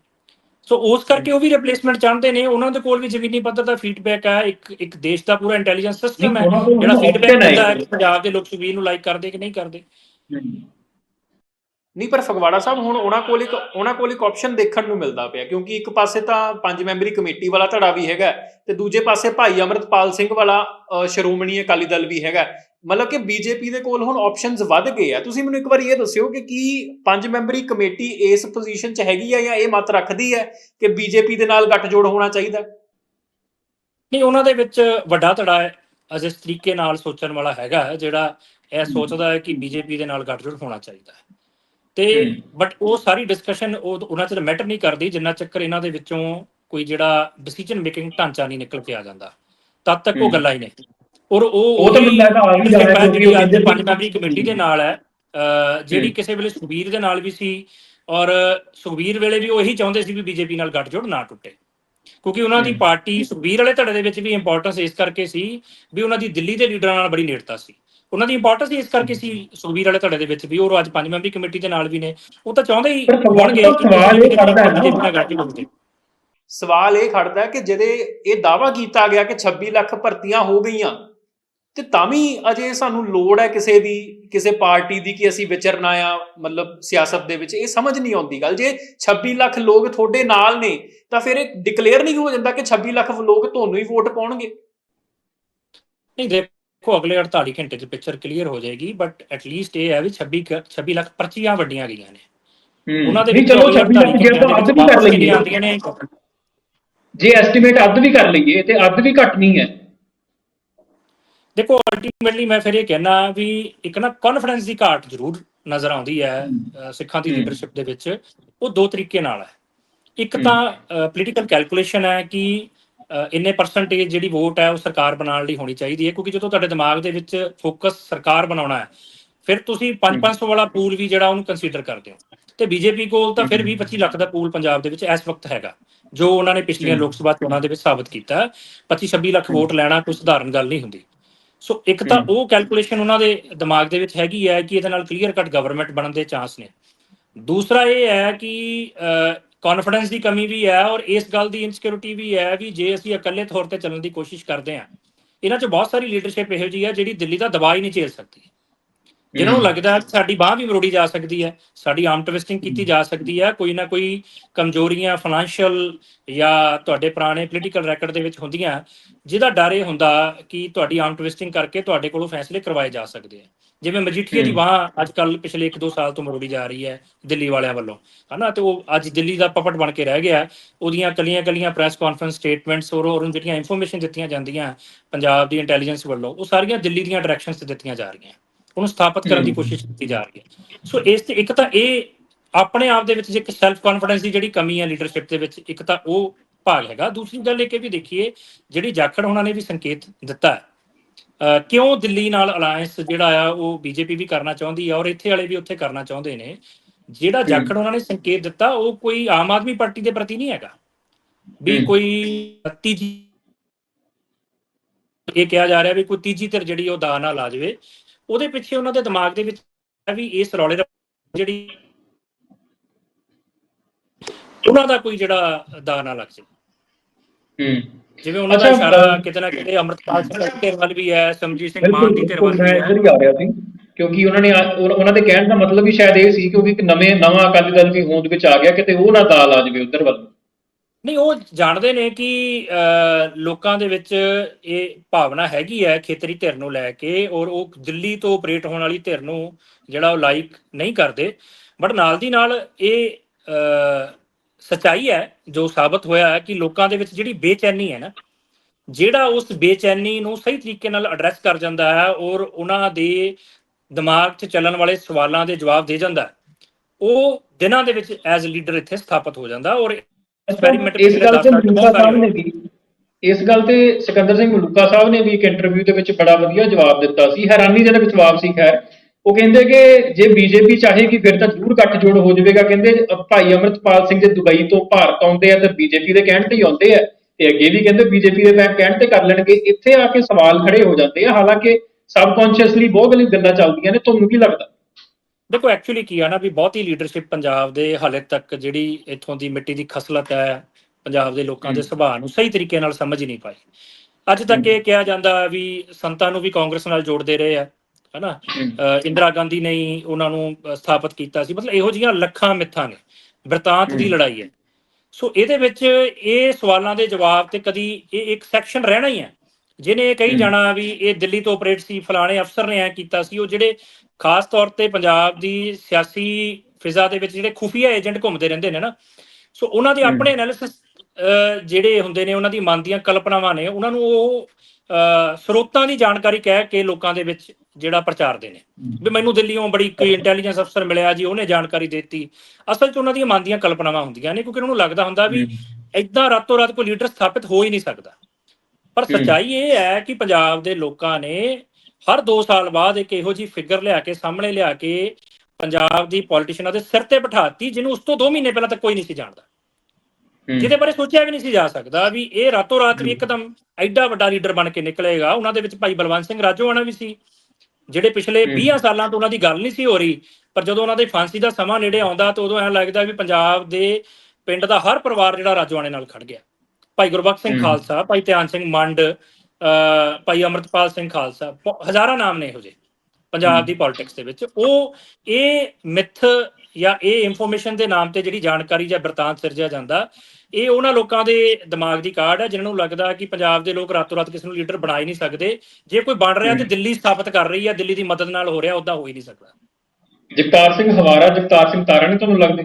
S2: ਸੋ ਉਸ ਕਰਕੇ ਉਹ ਵੀ ਰਿਪਲੇਸਮੈਂਟ ਚਾਹੁੰਦੇ ਨੇ। ਉਹਨਾਂ ਦੇ ਕੋਲ ਵੀ ਜ਼ਮੀਨੀ ਪੱਧਰ ਦਾ ਫੀਡਬੈਕ ਹੈ। ਇੱਕ ਇੱਕ ਦੇਸ਼ ਦਾ ਪੂਰਾ ਇੰਟੈਲੀਜੈਂਸ ਸਿਸਟਮ ਹੈ। ਜਿਹੜਾ ਫੀਡਬੈਕ ਦਿੰਦਾ ਹੈ ਪੰਜਾਬ ਦੇ ਲੋਕ ਸੁਖਬੀਰ ਨੂੰ ਲਾਈਕ ਕਰਦੇ ਕਿ ਨਹੀਂ ਕਰਦੇ।
S1: ਨਹੀਂ। ਪਰ ਫਗਵਾੜਾ ਸਾਹਿਬ ਹੁਣ ਉਹਨਾਂ ਕੋਲ ਇੱਕ ਉਹਨਾਂ ਕੋਲ ਇੱਕ ਆਪਸ਼ਨ ਦੇਖਣ ਨੂੰ ਮਿਲਦਾ ਪਿਆ। ਕਿਉਂਕਿ ਇੱਕ ਪਾਸੇ ਤਾਂ ਪੰਜ ਮੈਂਬਰੀ ਕਮੇਟੀ ਵਾਲਾ ਧੜਾ ਵੀ ਹੈਗਾ ਤੇ ਦੂਜੇ ਪਾਸੇ ਭਾਈ ਅਮਰਤਪਾਲ ਸਿੰਘ ਵਾਲਾ ਸ਼੍ਰੋਮਣੀ ਅਕਾਲੀ ਦਲ ਵੀ ਹੈਗਾ ਮਤਲਬ ਕਿ ਬੀਜੇਪੀ ਦੇ ਕੋਲ ਹੁਣ ਆਪਸ਼ਨਸ ਵੱਧ ਗਏ ਆ। ਤੁਸੀਂ ਮੈਨੂੰ ਇੱਕ ਵਾਰੀ ਇਹ ਦੱਸਿਓ ਕਿ ਕੀ ਪੰਜ ਮੈਂਬਰੀ ਕਮੇਟੀ ਇਸ ਪੋਜੀਸ਼ਨ 'ਚ ਹੈਗੀ ਆ ਜਾਂ ਇਹ ਮਤ ਰੱਖਦੀ ਹੈ ਕਿ ਬੀਜੇਪੀ ਦੇ ਨਾਲ ਗੱਠਜੋੜ ਹੋਣਾ ਚਾਹੀਦਾ?
S2: ਨਹੀਂ ਉਹਨਾਂ ਦੇ ਵਿੱਚ ਵੱਡਾ ਧੜਾ ਹੈ। ਅਜਿਸ ਤਰੀਕੇ ਨਾਲ ਸੋਚਣ ਵਾਲਾ ਹੈਗਾ ਜਿਹੜਾ ਇਹ ਸੋਚਦਾ ਹੈ ਕਿ ਬੀਜੇਪੀ ਦੇ ਨਾਲ ਗੱਠਜੋੜ ਹੋਣਾ ਚਾਹੀਦਾ ਹੈ। ਤੇ। ਬਟ ਉਹ ਸਾਰੀ ਡਿਸਕਸ਼ਨ ਉਹ ਉਹਨਾਂ ਚ ਮੈਟਰ ਨਹੀਂ ਕਰਦੀ ਜਿੰਨਾ ਚੱਕਰ ਇਹਨਾਂ ਦੇ ਵਿੱਚੋਂ ਕੋਈ ਜਿਹੜਾ ਡਿਸੀਜਨ ਮੇਕਿੰਗ ਢਾਂਚਾ ਨਹੀਂ ਨਿਕਲ ਕੇ ਆ ਜਾਂਦਾ। ਤਦ ਤੱਕ ਉਹ। ਗੱਲਾਂ ਹੀ ਨੇ ਔਰ ਉਹ
S3: ਉਹ ਤਾਂ ਮੈਨੂੰ ਲੱਗਦਾ ਆ ਵੀ ਜਾਣਾ
S2: ਜਿਹੜੀ
S3: ਉਹ
S2: ਅੱਜ ਪੰਜ ਮੈਂਬਰੀ ਕਮੇਟੀ ਦੇ ਨਾਲ ਹੈ ਜਿਹੜੀ। ਕਿਸੇ ਵੇਲੇ ਸੁਖਬੀਰ ਦੇ ਨਾਲ ਵੀ ਸੀ ਔਰ ਸੁਖਬੀਰ ਵੇਲੇ ਵੀ ਉਹ ਇਹੀ ਚਾਹੁੰਦੇ ਸੀ ਵੀ ਬੀਜੇਪੀ ਨਾਲ ਗੱਠਜੋੜ ਨਾ ਟੁੱਟੇ। ਕਿਉਂਕਿ ਉਹਨਾਂ ਦੀ। ਪਾਰਟੀ ਸੁਖਬੀਰ ਵਾਲੇ ਧੜੇ ਦੇ ਵਿੱਚ ਵੀ ਇੰਪੋਰਟੈਂਸ ਇਸ ਕਰਕੇ ਸੀ ਵੀ ਉਹਨਾਂ ਦੀ ਦਿੱਲੀ ਦੇ ਲੀਡਰਾਂ ਨਾਲ ਬੜੀ ਨੇੜਤਾ ਸੀ। ਉਹਨਾਂ ਦੀ ਇੰਪੋਰਟੈਂਸ ਇਸ ਕਰਕੇ ਸੀ ਸੁਖਬੀਰ ਵਾਲੇ ਧੜੇ ਦੇ ਵਿੱਚ ਵੀ ਔਰ ਅੱਜ ਪੰਜ ਮੈਂਬਰੀ ਕਮੇਟੀ ਦੇ ਨਾਲ ਵੀ ਨੇ। ਉਹ ਤਾਂ ਚਾਹੁੰਦੇ ਹੀ
S3: ਤਾਂ
S2: ਕਿ
S3: ਸਵਾਲ ਇਹ ਖੜਦਾ ਹੈ
S1: ਸਵਾਲ ਇਹ ਖੜਦਾ ਹੈ ਕਿ ਜਿਹਦੇ ਇਹ ਦਾਵਾ ਕੀਤਾ ਗਿਆ ਕਿ 26 ਲੱਖ ਭਰਤੀਆਂ ਹੋ ਗਈਆਂ ਤੇ ਤਾਂ ਵੀ ਅਜੇ ਸਾਨੂੰ ਲੋੜ ਹੈ ਕਿਸੇ ਦੀ ਕਿਸੇ ਪਾਰਟੀ ਦੀ ਕਿ ਅਸੀਂ ਵਿਚਰਨਾ ਆ ਮਤਲਬ ਸਿਆਸਤ ਦੇ ਵਿੱਚ। ਇਹ ਸਮਝ ਨਹੀਂ ਆਉਂਦੀ ਗੱਲ। ਜੇ 26 ਲੱਖ ਲੋਕ ਤੁਹਾਡੇ ਨਾਲ ਨੇ ਤਾਂ ਫਿਰ ਇਹ ਡਿਕਲੇਅਰ ਨਹੀਂ ਹੋ ਜਾਂਦਾ ਕਿ 26 ਲੱਖ ਲੋਕ ਤੁਹਾਨੂੰ ਹੀ ਵੋਟ ਪਾਉਣਗੇ।
S2: ਨਹੀਂ ਦੇਖੋ ਅਗਲੇ 48 ਘੰਟੇ 'ਚ ਪਿਕਚਰ ਕਲੀਅਰ ਹੋ ਜਾਏਗੀ ਬਟ ਐਟਲੀਸਟ ਇਹ ਹੈ ਵੀ 26 ਕ- 26 ਲੱਖ ਪਰਚੀਆਂ ਵੱਡੀਆਂ ਗਈਆਂ ਨੇ। ਉਹਨਾਂ ਦੇ ਵਿੱਚੋਂ
S3: ਚਲੋ
S2: ਅਗਲੇ
S3: 26 ਲੱਖ
S2: 48
S3: ਜੇ
S2: ਘੰਟਿਆਂ
S3: ਅੱਧ ਵੀ ਕਰ ਲਈਏ। ਜੇ ਐਸਟੀਮੇਟ ਅੱਧ ਵੀ ਕਰ ਲਈਏ ਤੇ ਅੱਧ ਵੀ ਘੱਟ ਨਹੀਂ ਹੈ।
S2: ਦੇਖੋ ਅਲਟੀਮੇਟਲੀ ਮੈਂ ਫਿਰ ਇਹ ਕਹਿਣਾ ਵੀ ਇੱਕ ਨਾ ਕੌਨਫੀਡੈਂਸ ਦੀ ਘਾਟ ਜ਼ਰੂਰ ਨਜ਼ਰ ਆਉਂਦੀ ਹੈ ਸਿੱਖਾਂ ਦੀ। ਲੀਡਰਸ਼ਿਪ ਦੇ ਵਿੱਚ। ਉਹ ਦੋ ਤਰੀਕੇ ਨਾਲ ਹੈ। ਇੱਕ ਤਾਂ ਪੋਲੀਟੀਕਲ ਕੈਲਕੂਲੇਸ਼ਨ ਹੈ ਕਿ ਇੰਨੇ ਪਰਸੈਂਟੇਜ ਜਿਹੜੀ ਵੋਟ ਹੈ ਉਹ ਸਰਕਾਰ ਬਣਾਉਣ ਲਈ ਹੋਣੀ ਚਾਹੀਦੀ ਹੈ ਕਿਉਂਕਿ ਜਦੋਂ ਤੁਹਾਡੇ ਦਿਮਾਗ ਦੇ ਵਿੱਚ ਫੋਕਸ ਸਰਕਾਰ ਬਣਾਉਣਾ ਹੈ ਫਿਰ ਤੁਸੀਂ 5-500 ਵਾਲਾ ਪੂਲ ਵੀ ਜਿਹੜਾ ਉਹਨੂੰ ਕੰਸੀਡਰ ਕਰਦੇ ਹੋ। ਤੇ ਬੀਜੇਪੀ ਕੋਲ ਤਾਂ ਫਿਰ 20-25 ਲੱਖ ਦਾ ਪੂਲ ਪੰਜਾਬ ਦੇ ਵਿੱਚ ਇਸ ਵਕਤ ਹੈਗਾ ਜੋ ਉਹਨਾਂ ਨੇ ਪਿਛਲੀਆਂ। ਲੋਕ ਸਭਾ ਚੋਣਾਂ ਦੇ ਵਿੱਚ ਸਾਬਤ ਕੀਤਾ। 25-26 ਲੱਖ। ਵੋਟ ਲੈਣਾ ਕੋਈ ਸਧਾਰਨ ਗੱਲ ਨਹੀਂ ਹੁੰਦੀ। ਸੋ ਇੱਕ ਤਾਂ। ਉਹ ਕੈਲਕੂਲੇਸ਼ਨ ਉਹਨਾਂ ਦੇ ਦਿਮਾਗ ਦੇ ਵਿੱਚ ਹੈਗੀ ਹੈ ਕਿ ਇਹਦੇ ਨਾਲ ਕਲੀਅਰ ਕੱਟ ਗਵਰਨਮੈਂਟ ਬਣਨ ਦੇ ਚਾਂਸ ਨੇ ਦੂਸਰਾ ਇਹ ਹੈ ਕਿ ਕੌਨਫੀਡੈਂਸ ਦੀ ਕਮੀ ਵੀ ਹੈ ਔਰ ਇਸ ਗੱਲ ਦੀ ਇਨਸਿਕਿਉਰਿਟੀ ਵੀ ਹੈ ਵੀ ਜੇ ਅਸੀਂ ਇਕੱਲੇ ਤੌਰ ਤੇ ਚੱਲਣ ਦੀ ਕੋਸ਼ਿਸ਼ ਕਰਦੇ ਹਾਂ ਇਹਨਾਂ 'ਚ ਬਹੁਤ ਸਾਰੀ ਲੀਡਰਸ਼ਿਪ ਇਹੋ ਜਿਹੀ ਹੈ ਜਿਹੜੀ ਦਿੱਲੀ ਦਾ ਦਬਾਅ ਹੀ ਨਹੀਂ ਝੇਲ ਸਕਦੀ ਜਿਨ੍ਹਾਂ ਨੂੰ ਲੱਗਦਾ ਹੈ ਸਾਡੀ ਬਾਹ ਵੀ ਮਰੋੜੀ ਜਾ ਸਕਦੀ ਹੈ ਸਾਡੀ ਆਰਮ ਟਵਿਸਟਿੰਗ ਕੀਤੀ ਜਾ ਸਕਦੀ ਹੈ ਕੋਈ ਨਾ ਕੋਈ ਕਮਜ਼ੋਰੀਆਂ ਫਾਈਨੈਂਸ਼ੀਅਲ ਜਾਂ ਤੁਹਾਡੇ ਪੁਰਾਣੇ ਪੋਲੀਟੀਕਲ ਰੈਕੋਰਡ ਦੇ ਵਿੱਚ ਹੁੰਦੀਆਂ ਜਿਹਦਾ ਡਰ ਇਹ ਹੁੰਦਾ ਕਿ ਤੁਹਾਡੀ ਆਰਮ ਟਵਿਸਟਿੰਗ ਕਰਕੇ ਤੁਹਾਡੇ ਕੋਲੋਂ ਫੈਸਲੇ ਕਰਵਾਏ ਜਾ ਸਕਦੇ ਆ ਜਿਵੇਂ ਮਜੀਠੀਆ ਦੀ। ਬਾਹ ਅੱਜ ਕੱਲ ਪਿਛਲੇ 1-2 ਸਾਲ ਤੋਂ ਮਰੋੜੀ ਜਾ ਰਹੀ ਹੈ ਦਿੱਲੀ ਵਾਲਿਆਂ ਵੱਲੋਂ। ਹਨਾ ਤੇ ਉਹ ਅੱਜ ਦਿੱਲੀ ਦਾ ਪਪਟ ਬਣ ਕੇ ਰਹਿ ਗਿਆ ਉਹਦੀਆਂ ਕਲੀਆਂ ਕਲੀਆਂ ਪ੍ਰੈਸ ਕਾਨਫਰੰਸ ਸਟੇਟਮੈਂਟਸ ਔਰ ਔਰ ਜਿਹੜੀਆਂ ਇਨਫੋਰਮੇਸ਼ਨ ਦਿੱਤੀਆਂ ਜਾਂਦੀਆਂ ਪੰਜਾਬ ਦੀ ਇੰਟੈਲੀਜੈਂਸ ਵੱਲੋਂ ਉਹ ਸਾਰੀਆਂ ਦਿੱਲੀ ਦੀਆਂ ਡਾਇਰੈਕਸ਼ਨਸ ਤੇ ਦਿੱਤੀਆਂ ਜਾ ਰਹੀਆਂ। ਉਹਨੂੰ ਸਥਾਪਿਤ ਕਰਨ ਦੀ। ਕੋਸ਼ਿਸ਼ ਕੀਤੀ ਜਾ ਰਹੀ ਹੈ। ਸੋ ਇਸ ਤੇ ਇੱਕ ਤਾਂ ਇਹ ਆਪਣੇ ਆਪ ਦੇ ਵਿੱਚ ਇੱਕ ਸੈਲਫ ਕੌਨਫੀਡੈਂਸ ਦੀ ਜਿਹੜੀ ਕਮੀ ਹੈ ਲੀਡਰਸ਼ਿਪ ਦੇ ਵਿੱਚ ਇੱਕ ਤਾਂ ਉਹ ਭਾਗ ਹੈਗਾ। ਦੂਸਰੀ ਗੱਲ ਇਹ ਕਿ ਵੀ ਦੇਖੀਏ ਜਿਹੜੀ ਜਾਖੜ ਉਹਨਾਂ ਨੇ ਵੀ ਸੰਕੇਤ ਦਿੱਤਾ ਹੈ। ਕਿਉਂ ਦਿੱਲੀ ਨਾਲ ਅਲਾਈਅੰਸ ਜਿਹੜਾ ਆ ਉਹ ਬੀਜੇਪੀ ਵੀ ਕਰਨਾ ਚਾਹੁੰਦੀ ਹੈ ਔਰ ਇੱਥੇ ਵਾਲੇ ਵੀ ਉੱਥੇ ਕਰਨਾ ਚਾਹੁੰਦੇ ਨੇ। ਜਿਹੜਾ ਜਾਖੜ ਉਹਨਾਂ ਨੇ ਸੰਕੇਤ ਦਿੱਤਾ ਉਹ ਕੋਈ ਆਮ ਆਦਮੀ ਪਾਰਟੀ ਦੇ ਪ੍ਰਤੀ ਨਹੀਂ ਹੈਗਾ। ਵੀ। ਕੋਈ ਤੀਜੀ ਇਹ ਕਿਹਾ ਜਾ ਰਿਹਾ ਵੀ ਕੋਈ ਤੀਜੀ ਧਿਰ ਜਿਹੜੀ ਉਹ ਦਾ ਨਾਲ ਆ ਜਾਵੇ। ਉਹਦੇ ਪਿੱਛੇ ਉਹਨਾਂ ਦੇ ਦਿਮਾਗ ਦੇ ਵਿੱਚ ਵੀ ਇਸ ਰੌਲੇ ਦਾ ਜਿਹੜੀ ਉਹਨਾਂ ਦਾ ਕੋਈ ਜਿਹੜਾ ਦਾ ਨਾ ਲੱਗ ਜਾਵੇ।
S3: ਹੂੰ।
S2: ਜਿਵੇਂ ਉਹਨਾਂ ਦਾ ਇਸ਼ਾਰਾ ਕਿਤੇ ਨਾ ਕਿਤੇ ਅੰਮ੍ਰਿਤਪਾਲ ਸਿੰਘ ਧਿਰ ਵੱਲ ਵੀ ਹੈ ਸਮਜੀਤ ਸਿੰਘ ਮਾਨ ਦੀ ਧਿਰ
S3: ਬਿਲਕੁਲ
S2: ਵੱਲ
S3: ਮੈਂ
S2: ਵੀ
S3: ਇੱਧਰ
S2: ਹੈ
S3: ਆ ਰਿਹਾ ਸੀ ਕਿਉਂਕਿ ਉਹਨਾਂ ਨੇ ਉਹਨਾਂ ਦੇ ਕਹਿਣ ਦਾ ਮਤਲਬ ਵੀ ਸ਼ਾਇਦ ਇਹ ਸੀ ਕਿ ਉਹ ਵੀ ਇੱਕ ਨਵੇਂ ਨਵਾਂ ਅਕਾਲੀ ਦਲ ਵੀ ਹੋਂਦ ਵਿੱਚ ਆ ਗਿਆ ਕਿਤੇ ਉਹ ਨਾ ਦਾਲ ਆ ਜਾਵੇ ਉਧਰ ਵੱਲ।
S2: ਨਹੀਂ ਉਹ ਜਾਣਦੇ ਨੇ ਕਿ ਲੋਕਾਂ ਦੇ ਵਿੱਚ ਇਹ ਭਾਵਨਾ ਹੈਗੀ ਹੈ ਖੇਤਰੀ ਧਿਰ ਨੂੰ ਲੈ ਕੇ ਔਰ ਉਹ ਦਿੱਲੀ ਤੋਂ ਆਪਰੇਟ ਹੋਣ ਵਾਲੀ ਧਿਰ ਨੂੰ ਜਿਹੜਾ ਉਹ ਲਾਈਕ ਨਹੀਂ ਕਰਦੇ। ਬਟ ਨਾਲ ਦੀ ਨਾਲ ਇਹ ਅਹ, ਸੱਚਾਈ ਹੈ ਜੋ ਸਾਬਤ ਹੋਇਆ ਹੈ ਕਿ ਲੋਕਾਂ ਦੇ ਵਿੱਚ ਜਿਹੜੀ ਬੇਚੈਨੀ ਹੈ ਨਾ ਜਿਹੜਾ ਉਸ ਬੇਚੈਨੀ ਨੂੰ ਸਹੀ ਤਰੀਕੇ ਨਾਲ ਐਡਰੈਸ ਕਰ ਜਾਂਦਾ ਹੈ ਔਰ ਉਹਨਾਂ ਦੇ ਦਿਮਾਗ 'ਚ ਚੱਲਣ ਵਾਲੇ ਸਵਾਲਾਂ ਦੇ ਜਵਾਬ ਦੇ ਜਾਂਦਾ ਉਹ ਦਿਨਾਂ ਦੇ ਵਿੱਚ ਐਜ਼ ਲੀਡਰ ਇੱਥੇ ਸਥਾਪਿਤ ਹੋ ਜਾਂਦਾ ਔਰ ਐਕਸਪੈਰੀਮੈਂਟ
S3: ਇਸ ਗੱਲ ਤੇ ਮਲੂਕਾ ਸਾਹਿਬ ਨੇ ਵੀ ਇਸ ਗੱਲ ਤੇ ਸਿਕੰਦਰ ਸਿੰਘ ਮਲੂਕਾ ਸਾਹਿਬ ਨੇ ਵੀ ਇੱਕ ਇੰਟਰਵਿਊ ਦੇ ਵਿੱਚ ਬੜਾ ਵਧੀਆ ਜਵਾਬ ਦਿੱਤਾ ਸੀ ਹੈਰਾਨੀਜਨਕ ਜਵਾਬ ਸੀ ਖੈਰ। ਉਹ ਕਹਿੰਦੇ ਕਿ ਜੇ ਬੀਜੇਪੀ ਚਾਹੇਗੀ ਫਿਰ ਤਾਂ ਜ਼ਰੂਰ ਗੱਠਜੋੜ ਹੋ ਜਾਵੇਗਾ। ਕਹਿੰਦੇ ਭਾਈ ਅਮਰਤਪਾਲ ਸਿੰਘ ਜੇ ਦੁਬਈ ਤੋਂ ਭਾਰਤ ਆਉਂਦੇ ਆ ਤੇ ਬੀਜੇਪੀ ਦੇ ਕਹਿਣ ਤੇ ਹੀ ਆਉਂਦੇ ਆ। ਤੇ ਅੱਗੇ ਵੀ ਕਹਿੰਦੇ ਬੀਜੇਪੀ ਦੇ ਬੈਂਕ ਕਹਿਣ ਤੇ ਕਰ ਲੈਣਗੇ। ਇੱਥੇ ਆ ਕੇ ਸਵਾਲ ਖੜੇ ਹੋ ਜਾਂਦੇ ਆ। ਹਾਲਾਂਕਿ ਸਬਕੌਂਸ਼ੀਅਸਲੀ ਬਹੁਤ ਗੱਲਾਂ ਚੱਲਦੀਆਂ ਨੇ ਤੁਹਾਨੂੰ ਕੀ ਲੱਗਦਾ?
S2: ਦੇਖੋ ਐਕਚੁਅਲੀ ਕੀ ਆ ਨਾ ਵੀ ਬਹੁਤੀ ਲੀਡਰਸ਼ਿਪ ਪੰਜਾਬ ਦੇ ਹਾਲੇ ਤੱਕ ਜਿਹੜੀ ਇੱਥੋਂ ਦੀ ਮਿੱਟੀ ਦੀ ਖਸਲਤ ਹੈ ਪੰਜਾਬ ਦੇ ਲੋਕਾਂ ਦੇ। ਸੁਭਾਅ ਨੂੰ ਸਹੀ ਤਰੀਕੇ ਨਾਲ ਸਮਝ ਹੀ ਨਹੀਂ ਪਾਈ। ਅੱਜ ਤੱਕ ਇਹ ਕਿਹਾ ਜਾਂਦਾ ਵੀ ਸੰਤਾਂ ਨੂੰ ਵੀ ਕਾਂਗਰਸ ਨਾਲ ਜੋੜਦੇ ਰਹੇ ਆ ਹਨਾ? ਇੰਦਰਾ ਗਾਂਧੀ ਨੇ ਹੀ ਉਹਨਾਂ ਨੂੰ ਸਥਾਪਿਤ ਕੀਤਾ ਸੀ। ਮਤਲਬ ਇਹੋ ਜਿਹੀਆਂ ਲੱਖਾਂ ਮਿੱਥਾਂ ਨੇ ਬ੍ਰਿਤਾਂਤ ਦੀ। ਲੜਾਈ ਹੈ। ਸੋ ਇਹਦੇ ਵਿੱਚ ਇਹ ਸਵਾਲਾਂ ਦੇ ਜਵਾਬ ਤੇ ਕਦੀ ਇਹ ਇੱਕ ਸੈਕਸ਼ਨ ਰਹਿਣਾ ਹੀ ਹੈ। ਇਹ ਕਹੀ। ਜਾਣਾ ਵੀ ਇਹ ਦਿੱਲੀ ਤੋਂ ਆਪਰੇਟ ਸੀ ਫਲਾਣੇ ਅਫਸਰ ਨੇ ਐ ਕੀਤਾ ਸੀ ਉਹ ਜਿਹੜੇ ਖਾਸ ਤੌਰ ਤੇ ਪੰਜਾਬ ਦੀ ਸਿਆਸੀ ਫਿਜ਼ਾ ਦੇ ਵਿੱਚ ਜਿਹੜੇ ਖੁਫੀਆ ਏਜੰਟ ਘੁੰਮਦੇ ਰਹਿੰਦੇ ਨੇ ਨਾ ਸੋ ਉਹਨਾਂ ਦੇ। ਆਪਣੇ ਐਨਾਲਿਸਿਸ ਜਿਹੜੇ ਹੁੰਦੇ ਨੇ ਉਹਨਾਂ ਦੀ ਮਨ ਦੀਆਂ ਕਲਪਨਾਵਾਂ ਨੇ ਉਹਨਾਂ ਨੂੰ ਉਹ ਸਰੋਤਾਂ ਦੀ ਜਾਣਕਾਰੀ ਕਹਿ ਕੇ ਲੋਕਾਂ ਦੇ ਵਿੱਚ ਜਿਹੜਾ ਪ੍ਰਚਾਰਦੇ ਨੇ। ਵੀ ਮੈਨੂੰ ਦਿੱਲੀੋਂ ਬੜੀ ਕੋਈ ਇੰਟੈਲੀਜੈਂਸ ਅਫਸਰ ਮਿਲਿਆ ਜੀ ਉਹਨੇ ਜਾਣਕਾਰੀ ਦਿੱਤੀ। ਅਸਲ 'ਚ ਉਹਨਾਂ ਦੀਆਂ ਮਨ ਦੀਆਂ ਕਲਪਨਾਵਾਂ ਹੁੰਦੀਆਂ ਨੇ ਕਿਉਂਕਿ ਉਹਨਾਂ ਨੂੰ ਲੱਗਦਾ ਹੁੰਦਾ ਵੀ ਇਦਾਂ ਰਾਤੋਂ ਰਾਤ ਕੋਈ ਲੀਡਰ ਸਥਾਪਿਤ ਹੋ ਹੀ ਨਹੀਂ ਸਕਦਾ। ਪਰ। ਸੱਚਾਈ ਇਹ ਹੈ ਕਿ ਪੰਜਾਬ ਦੇ ਲੋਕਾਂ ਨੇ ਹਰ 2 ਸਾਲ ਬਾਅਦ ਇੱਕ ਇਹੋ ਜੀ ਫਿਗਰ ਲਿਆ ਕੇ ਸਾਹਮਣੇ ਲਿਆ ਕੇ ਪੰਜਾਬ ਦੀ ਪੋਲੀਟੀਸ਼ੀਅਨਾਂ ਦੇ ਸਿਰ ਤੇ ਬਿਠਾਤੀ ਜਿਹਨੂੰ ਉਸ ਤੋਂ 2 ਮਹੀਨੇ ਪਹਿਲਾਂ ਤੱਕ ਕੋਈ ਨਹੀਂ ਸੀ ਜਾਣਦਾ ਜਿਹਦੇ ਬਾਰੇ ਸੋਚਿਆ ਵੀ ਨਹੀਂ ਸੀ ਜਾ ਸਕਦਾ ਵੀ ਇਹ ਰਾਤੋਂ ਰਾਤ ਵੀ। ਇੱਕਦਮ ਐਡਾ ਵੱਡਾ ਲੀਡਰ ਬਣ ਕੇ ਨਿਕਲੇਗਾ ਉਹਨਾਂ ਦੇ ਵਿੱਚ ਭਾਈ ਬਲਵੰਤ ਸਿੰਘ ਰਾਜੋਆਣਾ ਵੀ ਸੀ ਜਿਹੜੇ ਪਿਛਲੇ
S3: ਹਮ।
S2: 20 ਸਾਲਾਂ ਤੋਂ ਉਹਨਾਂ ਦੀ ਗੱਲ ਨਹੀਂ ਸੀ ਹੋ ਰਹੀ ਪਰ ਜਦੋਂ ਉਹਨਾਂ ਦੀ ਫਾਂਸੀ ਦਾ ਸਮਾਂ ਨੇੜੇ ਆਉਂਦਾ ਤਾਂ ਉਦੋਂ ਐਂ ਲੱਗਦਾ ਵੀ ਪੰਜਾਬ ਦੇ ਪਿੰਡ ਦਾ ਹਰ ਪਰਿਵਾਰ ਜਿਹੜਾ ਰਾਜੋਆਣੇ ਨਾਲ ਖੜ ਗਿਆ ਭਾਈ ਗੁਰਬਖਸ਼ ਸਿੰਘ। ਖਾਲਸਾ ਭਾਈ ਧਿਆਨ ਸਿੰਘ ਮੰਡ ਭਾਈ ਅਮਰਤਪਾਲ ਸਿੰਘ ਖਾਲਸਾ ਹਜ਼ਾਰਾਂ ਨਾਮ ਨੇ ਇਹੋ ਜਿਹੇ ਪੰਜਾਬ। ਦੀ ਪੋਲਿਟਿਕਸ ਦੇ ਵਿੱਚ ਉਹ ਇਹ ਮਿਥ ਜਾਂ ਇਹ ਇਨਫੋਰਮੇਸ਼ਨ ਦੇ ਨਾਮ ਤੇ ਜਿਹੜੀ ਜਾਣਕਾਰੀ ਜਾਂ ਬਰਤਾਂਤ ਸਿਰਜਿਆ ਜਾਂਦਾ ਇਹ ਉਹਨਾਂ ਲੋਕਾਂ ਦੇ ਦਿਮਾਗ ਦੀ ਕਾਢ ਹੈ ਜਿਨ੍ਹਾਂ ਨੂੰ ਲੱਗਦਾ ਕਿ ਪੰਜਾਬ ਦੇ ਲੋਕ ਰਾਤੋਂ ਰਾਤ ਕਿਸੇ ਨੂੰ ਲੀਡਰ ਬਣਾ ਹੀ ਨਹੀਂ ਸਕਦੇ ਜੇ ਕੋਈ ਬਣ ਰਿਹਾ ਤੇ। ਦਿੱਲੀ ਸਥਾਪਿਤ ਕਰ ਰਹੀ ਹੈ ਦਿੱਲੀ ਦੀ ਮਦਦ ਨਾਲ ਹੋ ਰਿਹਾ ਉਦਾਂ ਹੋ ਹੀ ਨਹੀਂ ਸਕਦਾ
S3: ਜਗਤਾਰ ਸਿੰਘ ਹਵਾਰਾ ਜਗਤਾਰ ਸਿੰਘ ਤਾਰਾ ਨਹੀਂ ਤੁਹਾਨੂੰ ਲੱਗਦੇ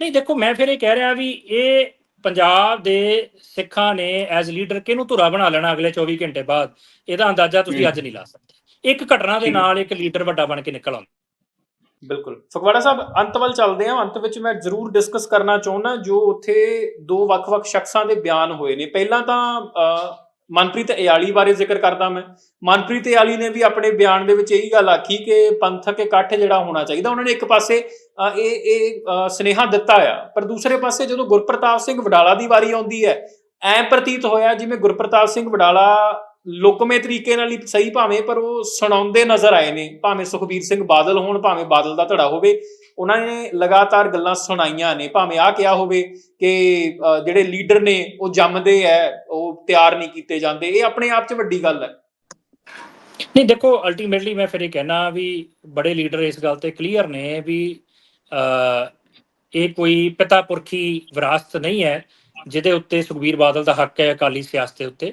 S2: ਨਹੀਂ ਦੇਖੋ ਮੈਂ ਫਿਰ ਇਹ ਕਹਿ ਰਿਹਾ ਵੀ ਇਹ ਪੰਜਾਬ ਦੇ ਸਿੱਖਾਂ ਨੇ ਐਜ਼ ਲੀਡਰ ਕਿਹਨੂੰ ਧੁਰਾ ਬਣਾ ਲੈਣਾ ਅਗਲੇ 24 ਘੰਟੇ ਬਾਅਦ? ਇਹਦਾ ਅੰਦਾਜ਼ਾ ਤੁਸੀਂ। ਅੱਜ ਨਹੀਂ ਲਾ ਸਕਦੇ। ਇੱਕ ਘਟਨਾ ਦੇ। ਨਾਲ ਇੱਕ ਲੀਡਰ ਵੱਡਾ ਬਣ ਕੇ ਨਿਕਲ ਆਉਂਦਾ।
S1: ਬਿਲਕੁਲ। ਫਗਵਾੜਾ ਸਾਹਿਬ ਅੰਤ ਵੱਲ ਚੱਲਦੇ ਹਾਂ। ਅੰਤ ਵਿੱਚ ਮੈਂ ਜ਼ਰੂਰ ਡਿਸਕਸ ਕਰਨਾ ਚਾਹੁੰਦਾ ਜੋ ਉੱਥੇ ਦੋ ਵੱਖ-ਵੱਖ ਸ਼ਖਸਾਂ ਦੇ ਬਿਆਨ ਹੋਏ ਨੇ। ਪਹਿਲਾਂ ਤਾਂ ਮਨਪ੍ਰੀਤ ਇਆਲੀ ਬਾਰੇ ਜ਼ਿਕਰ ਕਰਦਾ ਮੈਂ। ਮਨਪ੍ਰੀਤ ਇਆਲੀ ਨੇ ਵੀ ਆਪਣੇ ਬਿਆਨ ਦੇ ਵਿੱਚ ਇਹੀ ਗੱਲ ਆਖੀ ਕਿ ਪੰਥਕ ਇਕੱਠ ਜਿਹੜਾ ਹੋਣਾ ਚਾਹੀਦਾ ਉਹਨਾਂ ਨੇ ਇੱਕ ਪਾਸੇ ਇਹ ਇਹ ਅਹ, ਸੁਨੇਹਾ ਦਿੱਤਾ ਆ। ਪਰ ਦੂਸਰੇ ਪਾਸੇ ਜਦੋਂ ਗੁਰਪ੍ਰਤਾਪ ਸਿੰਘ ਵਡਾਲਾ ਦੀ ਵਾਰੀ ਆਉਂਦੀ ਹੈ ਐ ਪ੍ਰਤੀਤ ਹੋਇਆ ਜਿਵੇਂ ਗੁਰਪ੍ਰਤਾਪ ਸਿੰਘ ਵਡਾਲਾ ਲੁਕਮੇ ਤਰੀਕੇ ਨਾਲ ਹੀ ਸਹੀ ਭਾਵੇਂ ਪਰ ਉਹ ਸੁਣਾਉਂਦੇ ਨਜ਼ਰ ਆਏ ਨੇ। ਭਾਵੇਂ ਸੁਖਬੀਰ ਸਿੰਘ ਬਾਦਲ ਹੋਣ ਭਾਵੇਂ ਬਾਦਲ ਦਾ ਧੜਾ ਹੋਵੇ ਉਹਨਾਂ ਨੇ ਲਗਾਤਾਰ ਗੱਲਾਂ ਸੁਣਾਈਆਂ ਨੇ। ਭਾਵੇਂ ਆ ਕਿਹਾ ਹੋਵੇ ਕਿ ਜਿਹੜੇ ਲੀਡਰ ਨੇ ਉਹ ਜੰਮਦੇ ਐ ਉਹ ਤਿਆਰ ਨਹੀਂ ਕੀਤੇ ਜਾਂਦੇ। ਇਹ ਆਪਣੇ ਆਪ 'ਚ ਵੱਡੀ ਗੱਲ ਹੈ।
S2: ਨਹੀਂ ਦੇਖੋ ਅਲਟੀਮੇਟਲੀ ਮੈਂ ਫਿਰ ਇਹ ਕਹਿਣਾ ਵੀ ਬੜੇ ਲੀਡਰ ਇਸ ਗੱਲ ਤੇ ਕਲੀਅਰ ਨੇ ਵੀ ਇਹ ਕੋਈ ਪਿਤਾ ਪੁਰਖੀ ਵਿਰਾਸਤ ਨਹੀਂ ਹੈ, ਜਿਹਦੇ ਉੱਤੇ ਸੁਖਬੀਰ ਬਾਦਲ ਦਾ ਹੱਕ ਹੈ ਅਕਾਲੀ ਸਿਆਸਤ ਦੇ ਉੱਤੇ।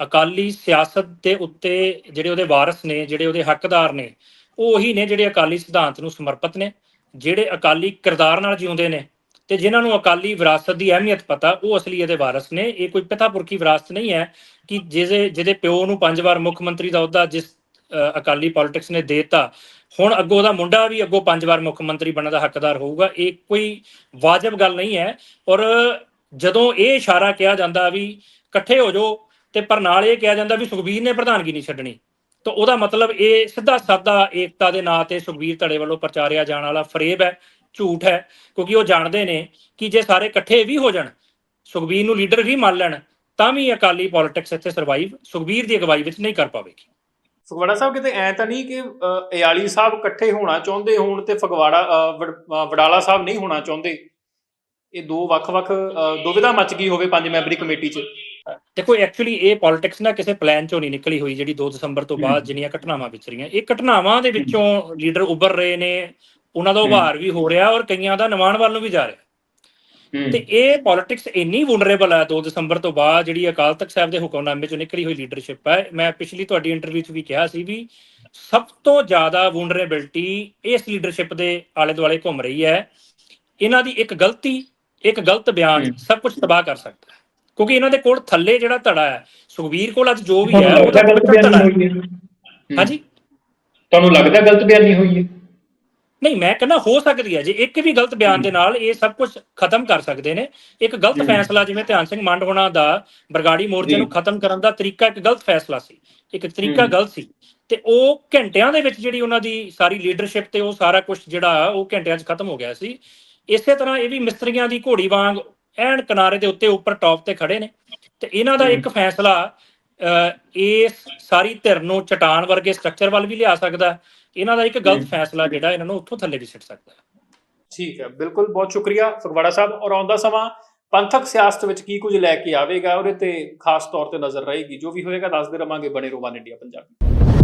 S2: ਅਕਾਲੀ ਸਿਆਸਤ ਦੇ ਉੱਤੇ ਜਿਹੜੇ ਉਹਦੇ ਵਾਰਸ ਨੇ, ਜਿਹੜੇ ਉਹਦੇ ਹੱਕਦਾਰ ਨੇ, ਉਹ ਉਹੀ ਨੇ ਜਿਹੜੇ ਅਕਾਲੀ ਸਿਧਾਂਤ ਨੂੰ ਸਮਰਪਿਤ ਨੇ, ਜਿਹੜੇ ਅਕਾਲੀ ਕਿਰਦਾਰ ਨਾਲ ਜਿਉਂਦੇ ਨੇ ਤੇ ਜਿਨ੍ਹਾਂ ਨੂੰ ਅਕਾਲੀ ਵਿਰਾਸਤ ਦੀ ਅਹਿਮੀਅਤ ਪਤਾ, ਉਹ ਅਸਲੀ ਇਹਦੇ ਵਾਰਸ ਨੇ। ਇਹ ਕੋਈ ਪਿਤਾ ਪੁਰਖੀ ਵਿਰਾਸਤ ਨਹੀਂ ਹੈ ਕਿ ਜਿਹਦੇ ਜਿਹਦੇ ਪਿਓ ਨੂੰ ਪੰਜ ਵਾਰ ਮੁੱਖ ਮੰਤਰੀ ਦਾ ਅਹੁਦਾ, ਜਿਸ ਅਕਾਲੀ ਪੋਲਿਟਿਕਸ ਨੇ ਦੇਤਾ ਹੁਣ ਅੱਗੋਂ ਦਾ ਮੁੰਡਾ ਵੀ ਅੱਗੋਂ ਪੰਜ ਵਾਰ ਮੁੱਖ ਮੰਤਰੀ ਬਣਨ ਦਾ ਹੱਕਦਾਰ ਹੋਊਗਾ, ਇਹ ਕੋਈ ਵਾਜਬ ਗੱਲ ਨਹੀਂ ਹੈ। ਔਰ ਜਦੋਂ ਇਹ ਇਸ਼ਾਰਾ ਕਿਹਾ ਜਾਂਦਾ ਵੀ ਇਕੱਠੇ ਹੋ ਜਾਓ ਤੇ ਪਰ ਨਾਲ ਇਹ ਕਿਹਾ ਜਾਂਦਾ ਵੀ ਸੁਖਬੀਰ ਨੇ ਪ੍ਰਧਾਨਗੀ ਨਹੀਂ ਛੱਡਣੀ, ਤਾਂ ਉਹਦਾ ਮਤਲਬ ਇਹ ਸਿੱਧਾ ਸਾਦਾ ਏਕਤਾ ਦੇ ਨਾਂ ਤੇ ਸੁਖਬੀਰ ਧੜੇ ਵੱਲੋਂ ਪ੍ਰਚਾਰਿਆ ਜਾਣ ਵਾਲਾ ਫਰੇਬ ਹੈ, ਝੂਠ ਹੈ, ਕਿਉਂਕਿ ਉਹ ਜਾਣਦੇ ਨੇ ਕਿ ਜੇ ਸਾਰੇ ਇਕੱਠੇ ਵੀ ਹੋ ਜਾਣ, ਸੁਖਬੀਰ ਨੂੰ ਲੀਡਰ ਵੀ ਮੰਨ ਲੈਣ, ਤਾਂ ਵੀ ਅਕਾਲੀ ਪੋਲਿਟਿਕਸ ਇੱਥੇ ਸਰਵਾਈਵ ਸੁਖਬੀਰ ਦੀ ਅਗਵਾਈ ਵਿੱਚ ਨਹੀਂ ਕਰ ਪਾਵੇਗੀ।
S1: ਫਗਵਾੜਾ ਸਾਹਿਬ ਕਿਤੇ ਐ ਤਾਂ ਨਹੀਂ ਕਿ ਇਆਲੀ ਸਾਹਿਬ ਇਕੱਠੇ ਹੋਣਾ ਚਾਹੁੰਦੇ ਹੋਣ ਤੇ ਫਗਵਾੜਾ ਵਡਾਲਾ ਸਾਹਿਬ ਨਹੀਂ ਹੋਣਾ ਚਾਹੁੰਦੇ ਇਹ ਦੋ ਵੱਖ-ਵੱਖ ਦੁਵਿਧਾ ਮਚ ਗਈ ਹੋਵੇ ਪੰਜ ਮੈਂਬਰੀ ਕਮੇਟੀ 'ਚ
S2: ਦੇਖੋ ਐਕਚੁਅਲੀ ਇਹ ਪੋਲਿਟਿਕਸ ਨਾ ਕਿਸੇ ਪਲਾਨ ਚੋਂ ਨਹੀਂ ਨਿਕਲੀ ਹੋਈ ਜਿਹੜੀ 2 ਦਸੰਬਰ ਤੋਂ ਬਾਅਦ। ਜਿਹੜੀਆਂ ਘਟਨਾਵਾਂ ਵਿਚਰੀਆਂ ਇਹ ਘਟਨਾਵਾਂ ਦੇ ਵਿੱਚੋਂ ਲੀਡਰ ਉੱਭਰ ਰਹੇ ਨੇ ਉਹਨਾਂ ਦਾ। ਉਭਾਰ ਵੀ ਹੋ ਰਿਹਾ ਔਰ ਕਈਆਂ ਦਾ ਨਿਵਾਣ ਵੱਲ ਨੂੰ ਵੀ ਜਾ ਰਿਹਾ ਤੇ ਇਹ ਪੋਲਿਟਿਕਸ ਇੰਨੀ ਵੂਨਰੇਬਲ ਹੈ 2 ਦਸੰਬਰ ਤੋਂ ਬਾਅਦ ਜਿਹੜੀ ਅਕਾਲ ਤਖਤ ਸਾਹਿਬ ਦੇ ਹੁਕਮਨਾਮੇ ਚੋਂ ਨਿਕਲੀ ਹੋਈ ਲੀਡਰਸ਼ਿਪ ਹੈ ਮੈਂ ਪਿਛਲੀ ਤੁਹਾਡੀ ਇੰਟਰਵਿਊ 'ਚ ਵੀ ਕਿਹਾ ਸੀ ਵੀ ਸਭ ਤੋਂ ਜ਼ਿਆਦਾ ਵੂਨਰੇਬਿਲਟੀ ਇਸ ਲੀਡਰਸ਼ਿਪ ਦੇ ਆਲੇ ਦੁਆਲੇ ਘੁੰਮ ਰਹੀ ਹੈ। ਇਹਨਾਂ ਦੀ ਇੱਕ ਗਲਤੀ ਇੱਕ ਗਲਤ ਬਿਆਨ। ਸਭ ਕੁਝ ਤਬਾਹ ਕਰ ਸਕਦਾ ਹੈ। ਕਿਉਂਕਿ ਇਹਨਾਂ ਦੇ ਕੋਲ ਥੱਲੇ ਜਿਹੜਾ ਧੜਾ ਹੈ ਸੁਖਬੀਰ ਕੋਲ ਅੱਜ ਜੋ ਵੀ ਹੈ
S3: ਲੱਗਦਾ ਗਲਤ ਬਿਆਨੀ। ਹੋਈ ਹੈ।
S2: ਹਾਂਜੀ।
S3: ਤੁਹਾਨੂੰ ਲੱਗਦਾ ਗਲਤ ਬਿਆਨੀ ਹੋਈ ਹੈ?
S2: ਨਹੀਂ ਮੈਂ ਕਹਿੰਦਾ ਹੋ ਸਕਦੀ ਹੈ ਜੇ ਇੱਕ ਵੀ ਗਲਤ ਬਿਆਨ ਦੇ ਨਾਲ ਇਹ ਸਭ ਕੁਝ ਖਤਮ ਕਰ ਸਕਦੇ ਨੇ ਇੱਕ ਗਲਤ। ਫੈਸਲਾ ਜਿਵੇਂ ਧਿਆਨ ਸਿੰਘ ਮੰਡ ਹੋਣਾ ਦਾ ਬਰਗਾੜੀ ਮੋਰਚੇ। ਨੂੰ ਖਤਮ ਕਰਨ ਦਾ ਤਰੀਕਾ ਇੱਕ ਗਲਤ ਫੈਸਲਾ ਸੀ ਇੱਕ ਤਰੀਕਾ। ਗਲਤ ਸੀ ਤੇ ਉਹ ਘੰਟਿਆਂ ਦੇ ਵਿੱਚ ਜਿਹੜੀ ਉਹਨਾਂ ਦੀ ਸਾਰੀ ਲੀਡਰਸ਼ਿਪ ਤੇ ਉਹ ਸਾਰਾ ਕੁਝ ਜਿਹੜਾ ਉਹ ਘੰਟਿਆਂ 'ਚ ਖਤਮ ਹੋ ਗਿਆ ਸੀ ਇਸੇ ਤਰ੍ਹਾਂ ਇਹ ਵੀ ਮਿਸਤਰੀਆਂ ਦੀ ਘੋੜੀ ਵਾਂਗ ਐਨ ਕਿਨਾਰੇ ਦੇ ਉੱਤੇ ਉੱਪਰ ਟੌਪ ਤੇ ਖੜੇ ਨੇ ਤੇ ਇਹਨਾਂ ਦਾ। ਇੱਕ ਫੈਸਲਾ ਇਸ ਸਾਰੀ ਧਿਰ ਨੂੰ ਚਟਾਨ ਵਰਗੇ ਸਟਰਕਚਰ ਵੱਲ ਵੀ ਲਿਆ ਸਕਦਾ। ਇਹਨਾਂ ਦਾ ਇੱਕ ਗਲਤ। ਫੈਸਲਾ ਜਿਹੜਾ ਇਹਨਾਂ ਨੂੰ ਉੱਥੋਂ ਥੱਲੇ ਵੀ ਸਿੱਟ ਸਕਦਾ ਹੈ।
S1: ਠੀਕ ਹੈ ਬਿਲਕੁਲ ਬਹੁਤ ਸ਼ੁਕਰੀਆ ਫਗਵਾੜਾ ਸਾਹਿਬ। ਔਰ ਆਉਂਦਾ ਸਮਾਂ ਪੰਥਕ ਸਿਆਸਤ ਵਿੱਚ ਕੀ ਕੁਝ ਲੈ ਕੇ ਆਵੇਗਾ ਉਹਦੇ ਤੇ ਖਾਸ ਤੌਰ ਤੇ ਨਜ਼ਰ ਰਹੇਗੀ। ਜੋ ਵੀ ਹੋਏਗਾ ਦੱਸਦੇ ਰਵਾਂਗੇ ਬਣੇ ਰੋਵਾਨ ਇੰਡੀਆ ਪੰਜਾਬੀ।